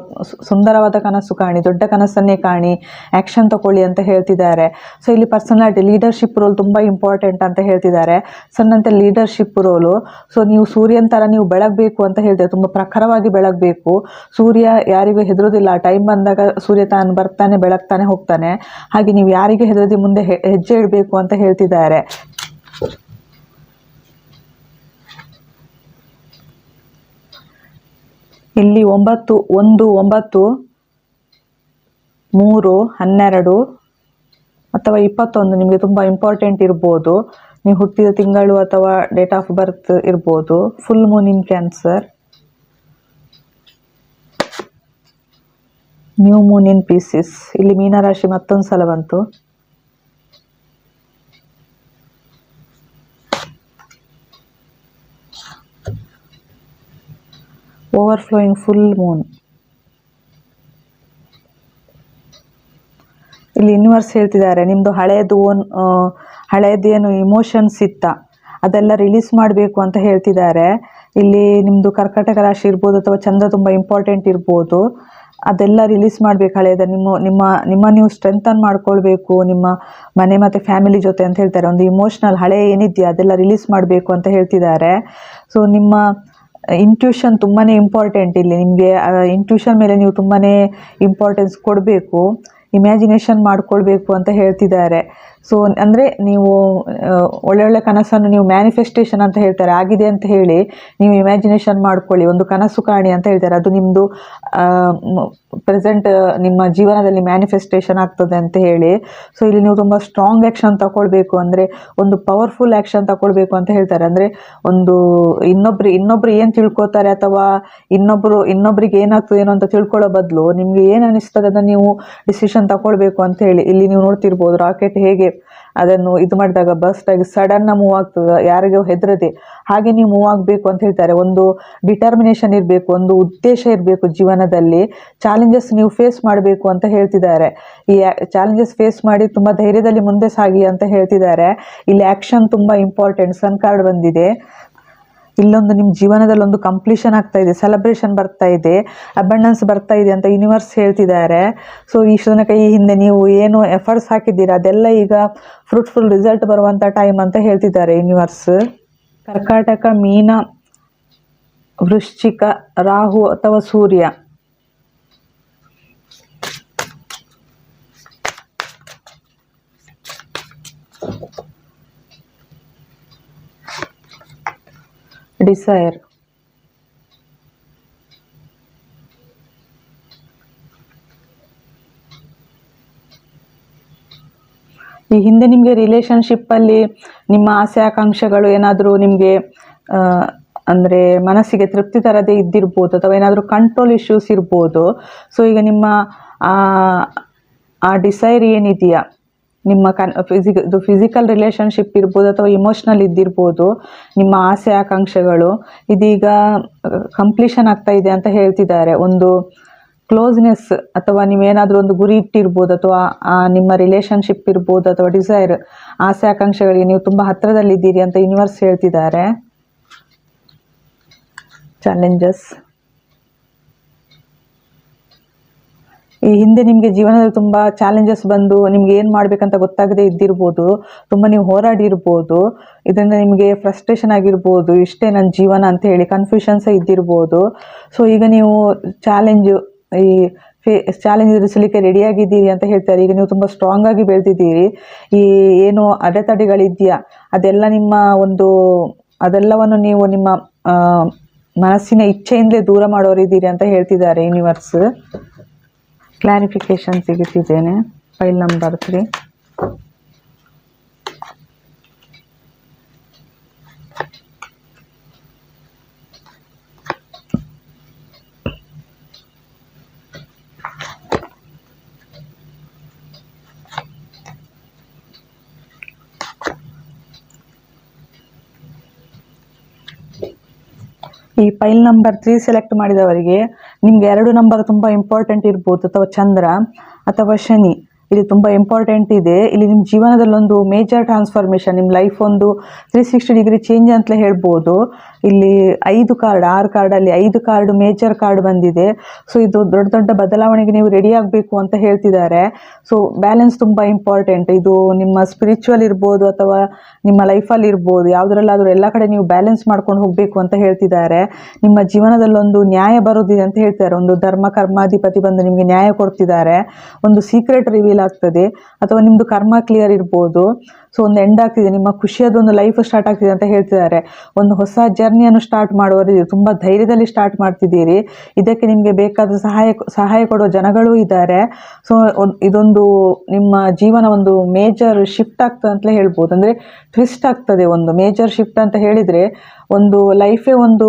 ಸುಂದರವಾದ ಕನಸು ಕಾಣಿ, ದೊಡ್ಡ ಕನಸನ್ನೇ ಕಾಣಿ ಆ್ಯಕ್ಷನ್ ತಗೊಳ್ಳಿ ಅಂತ ಹೇಳ್ತಿದ್ದಾರೆ. ಸೊ ಇಲ್ಲಿ ಪರ್ಸನಾಲಿಟಿ ಲೀಡರ್ಶಿಪ್ ರೋಲ್ ತುಂಬ ಇಂಪಾರ್ಟೆಂಟ್ ಅಂತ ಹೇಳ್ತಿದ್ದಾರೆ. ಸಣ್ಣಂತೆ ಲೀಡರ್ಶಿಪ್ ರೋಲು ಸೊ ನೀವು ಸೂರ್ಯನ ಥರ ನೀವು ಬೆಳಗಬೇಕು ಅಂತ ಹೇಳ್ತಾರೆ. ತುಂಬ ಪ್ರಖರವಾಗಿ ಬೆಳಗಬೇಕು. ಸೂರ್ಯ ಯಾರಿಗೂ ಹೆದರೋದಿಲ್ಲ. ಟೈಮ್ ಬಂದಾಗ ಸೂರ್ಯ ತಾನು ಬರ್ತಾನೆ, ಬೆಳಗ್ತಾನೆ, ಹೋಗ್ತಾನೆ. ಹಾಗೆ ನೀವು ಯಾರಿಗೆ ಹೆದರದೆ ಮುಂದೆ ಹೆಜ್ಜೆ ಇಡಬೇಕು ಅಂತ ಹೇಳ್ತಿದ್ದಾರೆ. ಇಲ್ಲಿ ಒಂಬತ್ತು, ಒಂದು, ಒಂಬತ್ತು, ಮೂರು, ಹನ್ನೆರಡು ಅಥವಾ ಇಪ್ಪತ್ತೊಂದು ನಿಮಗೆ ತುಂಬ ಇಂಪಾರ್ಟೆಂಟ್ ಇರ್ಬೋದು. ನೀವು ಹುಟ್ಟಿದ ತಿಂಗಳು ಅಥವಾ ಡೇಟ್ ಆಫ್ ಬರ್ತ್ ಇರ್ಬೋದು. Full moon in Cancer new moon in Pisces ಇಲ್ಲಿ ಮೀನರಾಶಿ ಮತ್ತೊಂದು ಸಲ ಬಂತು. ಓವರ್ಫ್ಲೋಯಿಂಗ್ ಫುಲ್ ಮೂನ್ ಇಲ್ಲಿ ಯೂನಿವರ್ಸ್ ಹೇಳ್ತಿದ್ದಾರೆ ನಿಮ್ಮದು ಹಳೆಯದು ಓನ್ ಹಳೆಯದೇನು ಇಮೋಷನ್ಸ್ ಇತ್ತ? ಅದೆಲ್ಲ ರಿಲೀಸ್ ಮಾಡಬೇಕು ಅಂತ ಹೇಳ್ತಿದ್ದಾರೆ. ಇಲ್ಲಿ ನಿಮ್ಮದು ಕರ್ಕಟಕ ರಾಶಿ ಇರ್ಬೋದು ಅಥವಾ ಚಂದ್ರ ತುಂಬ ಇಂಪಾರ್ಟೆಂಟ್ ಇರ್ಬೋದು. ಅದೆಲ್ಲ ರಿಲೀಸ್ ಮಾಡಬೇಕು ಹಳೆಯದ ನಿಮ್ಮ ನಿಮ್ಮ ನಿಮ್ಮ ನೀವು ಸ್ಟ್ರೆಂಥನ್ ಮಾಡ್ಕೊಳ್ಬೇಕು, ನಿಮ್ಮ ಮನೆ ಮತ್ತು ಫ್ಯಾಮಿಲಿ ಜೊತೆ ಅಂತ ಹೇಳ್ತಾರೆ. ಒಂದು ಇಮೋಷ್ನಲ್ ಹಳೆ ಏನಿದೆಯಾ, ಅದೆಲ್ಲ ರಿಲೀಸ್ ಮಾಡಬೇಕು ಅಂತ ಹೇಳ್ತಿದ್ದಾರೆ. ಸೊ ನಿಮ್ಮ ಇಂಟ್ಯೂಷನ್ ತುಂಬಾ ಇಂಪಾರ್ಟೆಂಟ್ ಇಲ್ಲಿ. ನಿಮಗೆ ಇಂಟ್ಯೂಷನ್ ಮೇಲೆ ನೀವು ತುಂಬಾ ಇಂಪಾರ್ಟೆನ್ಸ್ ಕೊಡಬೇಕು ಇಮ್ಯಾಜಿನೇಷನ್ ಮಾಡ್ಕೊಳ್ಬೇಕು ಅಂತ ಹೇಳ್ತಿದ್ದಾರೆ. ಸೊ ಅಂದರೆ ನೀವು ಒಳ್ಳೊಳ್ಳೆ ಕನಸನ್ನು ನೀವು ಮ್ಯಾನಿಫೆಸ್ಟೇಷನ್ ಅಂತ ಹೇಳ್ತಾರೆ. ಆಗಿದೆ ಅಂತ ಹೇಳಿ ನೀವು ಇಮ್ಯಾಜಿನೇಷನ್ ಮಾಡ್ಕೊಳ್ಳಿ. ಒಂದು ಕನಸು ಕಾಣಿ ಅಂತ ಹೇಳ್ತಾರೆ. ಅದು ನಿಮ್ಮದು ಪ್ರೆಸೆಂಟ್ ನಿಮ್ಮ ಜೀವನದಲ್ಲಿ ಮ್ಯಾನಿಫೆಸ್ಟೇಷನ್ ಆಗ್ತದೆ ಅಂತ ಹೇಳಿ. ಸೊ ಇಲ್ಲಿ ನೀವು ತುಂಬ ಸ್ಟ್ರಾಂಗ್ ಆ್ಯಕ್ಷನ್ ತಗೊಳ್ಬೇಕು ಅಂದರೆ ಒಂದು ಪವರ್ಫುಲ್ ಆ್ಯಕ್ಷನ್ ತಗೊಳ್ಬೇಕು ಅಂತ ಹೇಳ್ತಾರೆ. ಅಂದರೆ ಒಂದು ಇನ್ನೊಬ್ರು ಇನ್ನೊಬ್ರು ಏನು ತಿಳ್ಕೊತಾರೆ ಅಥವಾ ಇನ್ನೊಬ್ಬರು ಇನ್ನೊಬ್ರಿಗೆ ಏನಾಗ್ತದೆ ಏನೋ ಅಂತ ತಿಳ್ಕೊಳ್ಳೋ ಬದಲು ನಿಮಗೆ ಏನು ಅನ್ನಿಸ್ತದೆ ಅದನ್ನು ನೀವು ಡಿಸಿಷನ್ ತಗೊಳ್ಬೇಕು ಅಂತ ಹೇಳಿ. ಇಲ್ಲಿ ನೀವು ನೋಡ್ತಿರ್ಬೋದು ರಾಕೆಟ್ ಹೇಗೆ ಅದನ್ನು ಇದು ಮಾಡಿದಾಗ ಬಸ್ಟ್ ಆಗಿ ಸಡನ್ನ ಮೂವ್ ಆಗ್ತದೆ, ಯಾರಿಗೂ ಹೆದರದೆ. ಹಾಗೆ ನೀವು ಮೂವ್ ಆಗಬೇಕು ಅಂತ ಹೇಳ್ತಾರೆ. ಒಂದು ಡಿಟರ್ಮಿನೇಷನ್ ಇರಬೇಕು, ಒಂದು ಉದ್ದೇಶ ಇರಬೇಕು ಜೀವನದಲ್ಲಿ. ಚಾಲೆಂಜಸ್ ನೀವು ಫೇಸ್ ಮಾಡಬೇಕು ಅಂತ ಹೇಳ್ತಿದ್ದಾರೆ. ಈ ಚಾಲೆಂಜಸ್ ಫೇಸ್ ಮಾಡಿ ತುಂಬ ಧೈರ್ಯದಲ್ಲಿ ಮುಂದೆ ಸಾಗಿ ಅಂತ ಹೇಳ್ತಿದ್ದಾರೆ. ಇಲ್ಲಿ ಆ್ಯಕ್ಷನ್ ತುಂಬ ಇಂಪಾರ್ಟೆಂಟ್ ಸನ್ ಕಾರ್ಡ್ ಬಂದಿದೆ. ಇಲ್ಲೊಂದು ನಿಮ್ಮ ಜೀವನದಲ್ಲಿ ಒಂದು ಕಂಪ್ಲೀಷನ್ ಆಗ್ತಾ ಇದೆ ಸೆಲೆಬ್ರೇಷನ್ ಬರ್ತಾ ಇದೆ ಅಬಂಡೆನ್ಸ್ ಬರ್ತಾ ಇದೆ ಅಂತ ಯೂನಿವರ್ಸ್ ಹೇಳ್ತಿದ್ದಾರೆ. ಸೊ ಈ ತನಕ ಈ ಹಿಂದೆ ನೀವು ಏನು ಎಫರ್ಟ್ಸ್ ಹಾಕಿದ್ದೀರಾ? ಅದೆಲ್ಲ ಈಗ ಫ್ರೂಟ್ಫುಲ್ ರಿಸಲ್ಟ್ ಬರುವಂಥ ಟೈಮ್ ಅಂತ ಹೇಳ್ತಿದ್ದಾರೆ ಯೂನಿವರ್ಸ್ ಕರ್ಕಾಟಕ, ಮೀನ, ವೃಶ್ಚಿಕ, ರಾಹು ಅಥವಾ ಸೂರ್ಯ. ಡಿಸೈರ್ ಈ ಹಿಂದೆ ನಿಮಗೆ ರಿಲೇಶನ್ಶಿಪ್ಪಲ್ಲಿ ನಿಮ್ಮ ಆಸೆ, ಆಕಾಂಕ್ಷೆಗಳು ಏನಾದರೂ ನಿಮಗೆ ಅಂದರೆ ಮನಸ್ಸಿಗೆ ತೃಪ್ತಿ ತರದೇ ಇದ್ದಿರ್ಬೋದು ಅಥವಾ ಏನಾದರೂ ಕಂಟ್ರೋಲ್ ಇಶ್ಯೂಸ್ ಇರ್ಬೋದು. ಸೊ ಈಗ ನಿಮ್ಮ, ಆ ಡಿಸೈರ್ ಏನಿದೆಯಾ? ನಿಮ್ಮ ಕನ್ ಫಿಸಿಕ್ ಇದು ಫಿಸಿಕಲ್ ರಿಲೇಶನ್ಶಿಪ್ ಇರ್ಬೋದು ಅಥವಾ ಇಮೋಷ್ನಲ್ ಇದ್ದಿರ್ಬೋದು, ನಿಮ್ಮ ಆಸೆ ಆಕಾಂಕ್ಷೆಗಳು, ಇದೀಗ ಕಂಪ್ಲೀಷನ್ ಆಗ್ತಾ ಇದೆ ಅಂತ ಹೇಳ್ತಿದ್ದಾರೆ. ಒಂದು ಕ್ಲೋಸ್ನೆಸ್ ಅಥವಾ ನೀವೇನಾದರೂ ಒಂದು ಗುರಿ ಇಟ್ಟಿರ್ಬೋದು ಅಥವಾ ನಿಮ್ಮ ರಿಲೇಶನ್ಶಿಪ್ ಇರ್ಬೋದು ಅಥವಾ ಡಿಸೈರ್ ಆಸೆ ಆಕಾಂಕ್ಷೆಗಳಿಗೆ ನೀವು ತುಂಬ ಹತ್ತಿರದಲ್ಲಿದ್ದೀರಿ ಅಂತ ಯೂನಿವರ್ಸ್ ಹೇಳ್ತಿದ್ದಾರೆ. ಚಾಲೆಂಜಸ್ ಈ ಹಿಂದೆ ನಿಮಗೆ ಜೀವನದಲ್ಲಿ ತುಂಬ ಚಾಲೆಂಜಸ್ ಬಂದು ನಿಮ್ಗೆ ಏನು ಮಾಡಬೇಕಂತ ಗೊತ್ತಾಗದೇ ಇದ್ದಿರ್ಬೋದು, ತುಂಬ ನೀವು ಹೋರಾಡಿರ್ಬೋದು, ಇದರಿಂದ ನಿಮಗೆ ಫ್ರಸ್ಟ್ರೇಷನ್ ಆಗಿರ್ಬೋದು, ಇಷ್ಟೇ ನನ್ನ ಜೀವನ ಅಂತ ಹೇಳಿ ಕನ್ಫ್ಯೂಷನ್ಸೇ ಇದ್ದಿರ್ಬೋದು. ಸೊ ಈಗ ನೀವು ಚಾಲೆಂಜು ಈ ಫೇ ಚಾಲೆಂಜ್ ಎದುರಿಸಲಿಕ್ಕೆ ರೆಡಿಯಾಗಿದ್ದೀರಿ ಅಂತ ಹೇಳ್ತಾರೆ. ಈಗ ನೀವು ತುಂಬ ಸ್ಟ್ರಾಂಗ್ ಆಗಿ ಬೆಳೆದಿದ್ದೀರಿ. ಈ ಏನು ಅಡೆತಡೆಗಳಿದೆಯಾ, ಅದೆಲ್ಲ ನಿಮ್ಮ ಒಂದು, ಅದೆಲ್ಲವನ್ನು ನೀವು ನಿಮ್ಮ ಮನಸ್ಸಿನ ಇಚ್ಛೆಯಿಂದಲೇ ದೂರ ಮಾಡೋರಿದ್ದೀರಿ ಅಂತ ಹೇಳ್ತಿದ್ದಾರೆ ಯೂನಿವರ್ಸ್ ಕ್ಲಾರಿಫಿಕೇಶನ್ ಸಿಗುತ್ತಿದ್ದೇನೆ. ಫೈಲ್ ನಂಬರ್ ತ್ರೀ ಈ ಫೈಲ್ ನಂಬರ್ ತ್ರೀ ಸೆಲೆಕ್ಟ್ ಮಾಡಿದವರಿಗೆ ನಿಮ್ಗೆ ಎರಡು ನಂಬರ್ ತುಂಬ ಇಂಪಾರ್ಟೆಂಟ್ ಇರ್ಬೋದು, ಅಥವಾ ಚಂದ್ರ ಅಥವಾ ಶನಿ. ಇಲ್ಲಿ ತುಂಬ ಇಂಪಾರ್ಟೆಂಟ್ ಇದೆ. ಇಲ್ಲಿ ನಿಮ್ಮ ಜೀವನದಲ್ಲಿ ಒಂದು ಮೇಜರ್ ಟ್ರಾನ್ಸ್ಫಾರ್ಮೇಷನ್ ನಿಮ್ಮ ಲೈಫ್ ಒಂದು ತ್ರೀ ಸಿಕ್ಸ್ಟಿ ಡಿಗ್ರಿ ಚೇಂಜ್ ಅಂತಲೇ ಹೇಳ್ಬೋದು. ಇಲ್ಲಿ ಐದು ಕಾರ್ಡ್ ಆರು ಕಾರ್ಡಲ್ಲಿ ಐದು ಕಾರ್ಡ್ ಮೇಜರ್ ಕಾರ್ಡ್ ಬಂದಿದೆ. ಸೊ ಇದು ದೊಡ್ಡ ದೊಡ್ಡ ಬದಲಾವಣೆಗೆ ನೀವು ರೆಡಿ ಆಗಬೇಕು ಅಂತ ಹೇಳ್ತಿದ್ದಾರೆ. ಸೊ ಬ್ಯಾಲೆನ್ಸ್ ತುಂಬ ಇಂಪಾರ್ಟೆಂಟ್ ಇದು ನಿಮ್ಮ ಸ್ಪಿರಿಚುವಲ್ ಇರ್ಬೋದು ಅಥವಾ ನಿಮ್ಮ ಲೈಫಲ್ಲಿ ಇರ್ಬೋದು, ಯಾವುದರಲ್ಲಾದರೂ ಎಲ್ಲ ಕಡೆ ನೀವು ಬ್ಯಾಲೆನ್ಸ್ ಮಾಡ್ಕೊಂಡು ಹೋಗಬೇಕು ಅಂತ ಹೇಳ್ತಿದ್ದಾರೆ. ನಿಮ್ಮ ಜೀವನದಲ್ಲಿ ಒಂದು ನ್ಯಾಯ ಬರೋದಿದೆ ಅಂತ ಹೇಳ್ತಾರೆ ಒಂದು ಧರ್ಮ, ಕರ್ಮಾಧಿಪತಿ ಬಂದು ನಿಮಗೆ ನ್ಯಾಯ ಕೊಡ್ತಿದ್ದಾರೆ. ಒಂದು ಸೀಕ್ರೆಟ್ ರಿವೀಲ್ ಆಗ್ತದೆ. ಅಥವಾ ನಿಮ್ಮದು ಕರ್ಮ ಕ್ಲಿಯರ್ ಇರ್ಬೋದು. ಸೊ ಒಂದು ಎಂಡ್ ಆಗ್ತಿದೆ. ನಿಮ್ಮ ಖುಷಿಯಾದೊಂದು ಲೈಫ್ ಸ್ಟಾರ್ಟ್ ಆಗ್ತಿದೆ ಅಂತ ಹೇಳ್ತಿದ್ದಾರೆ. ಒಂದು ಹೊಸ ಜರ್ನಿಯನ್ನು ಸ್ಟಾರ್ಟ್ ಮಾಡುವವರಿದೆ ತುಂಬ ಧೈರ್ಯದಲ್ಲಿ ಸ್ಟಾರ್ಟ್ ಮಾಡ್ತಿದ್ದೀರಿ. ಇದಕ್ಕೆ ನಿಮಗೆ ಬೇಕಾದ ಸಹಾಯ ಸಹಾಯ ಕೊಡುವ ಜನಗಳು ಇದ್ದಾರೆ. ಸೊ ಇದೊಂದು ನಿಮ್ಮ ಜೀವನ ಒಂದು ಮೇಜರ್ ಶಿಫ್ಟ್ ಆಗ್ತದೆ ಅಂತಲೇ ಹೇಳ್ಬೋದು. ಅಂದರೆ ಟ್ವಿಸ್ಟ್ ಆಗ್ತದೆ ಒಂದು ಮೇಜರ್ ಶಿಫ್ಟ್ ಅಂತ ಹೇಳಿದರೆ ಒಂದು ಲೈಫೇ ಒಂದು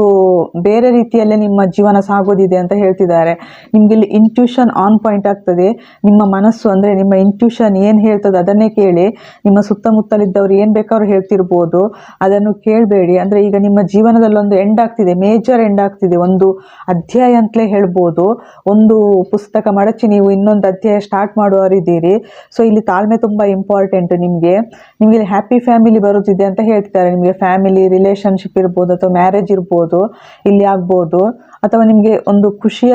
ಬೇರೆ ರೀತಿಯಲ್ಲೇ ನಿಮ್ಮ ಜೀವನ ಸಾಗೋದಿದೆ ಅಂತ ಹೇಳ್ತಿದ್ದಾರೆ. ನಿಮ್ಗೆ ಇಲ್ಲಿ ಇಂಟ್ಯೂಷನ್ ಆನ್ ಪಾಯಿಂಟ್ ಆಗ್ತದೆ. ನಿಮ್ಮ ಮನಸ್ಸು ಅಂದರೆ ನಿಮ್ಮ ಇಂಟ್ಯೂಷನ್ ಏನು ಹೇಳ್ತದೆ ಅದನ್ನೇ ಕೇಳಿ. ನಿಮ್ಮ ಸುತ್ತಮುತ್ತಲಿದ್ದವ್ರು ಏನು ಬೇಕಾದ್ರು ಹೇಳ್ತಿರ್ಬೋದು. ಅದನ್ನು ಕೇಳಬೇಡಿ. ಅಂದರೆ ಈಗ ನಿಮ್ಮ ಜೀವನದಲ್ಲಿ ಒಂದು ಎಂಡ್ ಆಗ್ತಿದೆ ಮೇಜರ್ ಎಂಡ್ ಆಗ್ತಿದೆ. ಒಂದು ಅಧ್ಯಾಯ ಅಂತಲೇ ಹೇಳ್ಬೋದು. ಒಂದು ಪುಸ್ತಕ ಮಡಚಿ ನೀವು ಇನ್ನೊಂದು ಅಧ್ಯಾಯ ಸ್ಟಾರ್ಟ್ ಮಾಡುವವರಿದ್ದೀರಿ. ಸೊ ಇಲ್ಲಿ ತಾಳ್ಮೆ ತುಂಬ ಇಂಪಾರ್ಟೆಂಟ್ ನಿಮಗೆ. ನಿಮಗೆ ಹ್ಯಾಪಿ ಫ್ಯಾಮಿಲಿ ಬರುತ್ತಿದೆ ಅಂತ ಹೇಳ್ತಿದ್ದಾರೆ. ನಿಮಗೆ ಫ್ಯಾಮಿಲಿ ರಿಲೇಷನ್ಶಿಪ್ ಇರ್ಬೋದು ಅಥವಾ ಮ್ಯಾರೇಜ್ ಇರ್ಬೋದು, ಇಲ್ಲಿ ಆಗ್ಬೋದು, ಅಥವಾ ನಿಮಗೆ ಒಂದು ಖುಷಿಯ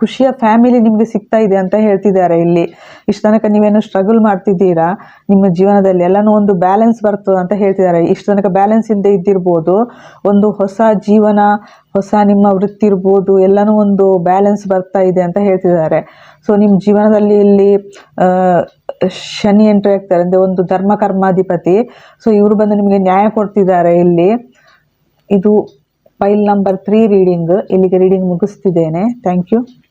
ಖುಷಿಯ ಫ್ಯಾಮಿಲಿ ನಿಮಗೆ ಸಿಗ್ತಾ ಇದೆ ಅಂತ ಹೇಳ್ತಿದ್ದಾರೆ ಇಲ್ಲಿ. ಇಷ್ಟು ತನಕ ನೀವೇನು ಸ್ಟ್ರಗಲ್ ಮಾಡ್ತಿದ್ದೀರಾ? ನಿಮ್ಮ ಜೀವನದಲ್ಲಿ ಎಲ್ಲನೂ ಒಂದು ಬ್ಯಾಲೆನ್ಸ್ ಬರ್ತದೆ ಅಂತ ಹೇಳ್ತಿದ್ದಾರೆ. ಇಷ್ಟು ತನಕ ಬ್ಯಾಲೆನ್ಸ್ ಇಂದ ಇದ್ದಿರ್ಬೋದು, ಒಂದು ಹೊಸ ಜೀವನ, ಹೊಸ ನಿಮ್ಮ ವೃತ್ತಿ ಇರ್ಬೋದು, ಎಲ್ಲನೂ ಒಂದು ಬ್ಯಾಲೆನ್ಸ್ ಬರ್ತಾ ಇದೆ ಅಂತ ಹೇಳ್ತಿದ್ದಾರೆ. ಸೊ ನಿಮ್ಮ ಜೀವನದಲ್ಲಿ ಇಲ್ಲಿ ಶನಿ ಎಂಟ್ರಿ ಆಗ್ತಾರೆ. ಅಂದರೆ ಒಂದು ಧರ್ಮ ಕರ್ಮಾಧಿಪತಿ. ಸೊ ಇವರು ಬಂದು ನಿಮಗೆ ನ್ಯಾಯ ಕೊಡ್ತಿದ್ದಾರೆ ಇಲ್ಲಿ. ಇದು ಫೈಲ್ ನಂಬರ್ ತ್ರೀ ರೀಡಿಂಗ್ ಇಲ್ಲಿಗೆ ರೀಡಿಂಗ್ ಮುಗಿಸ್ತಿದ್ದೇನೆ. Thank you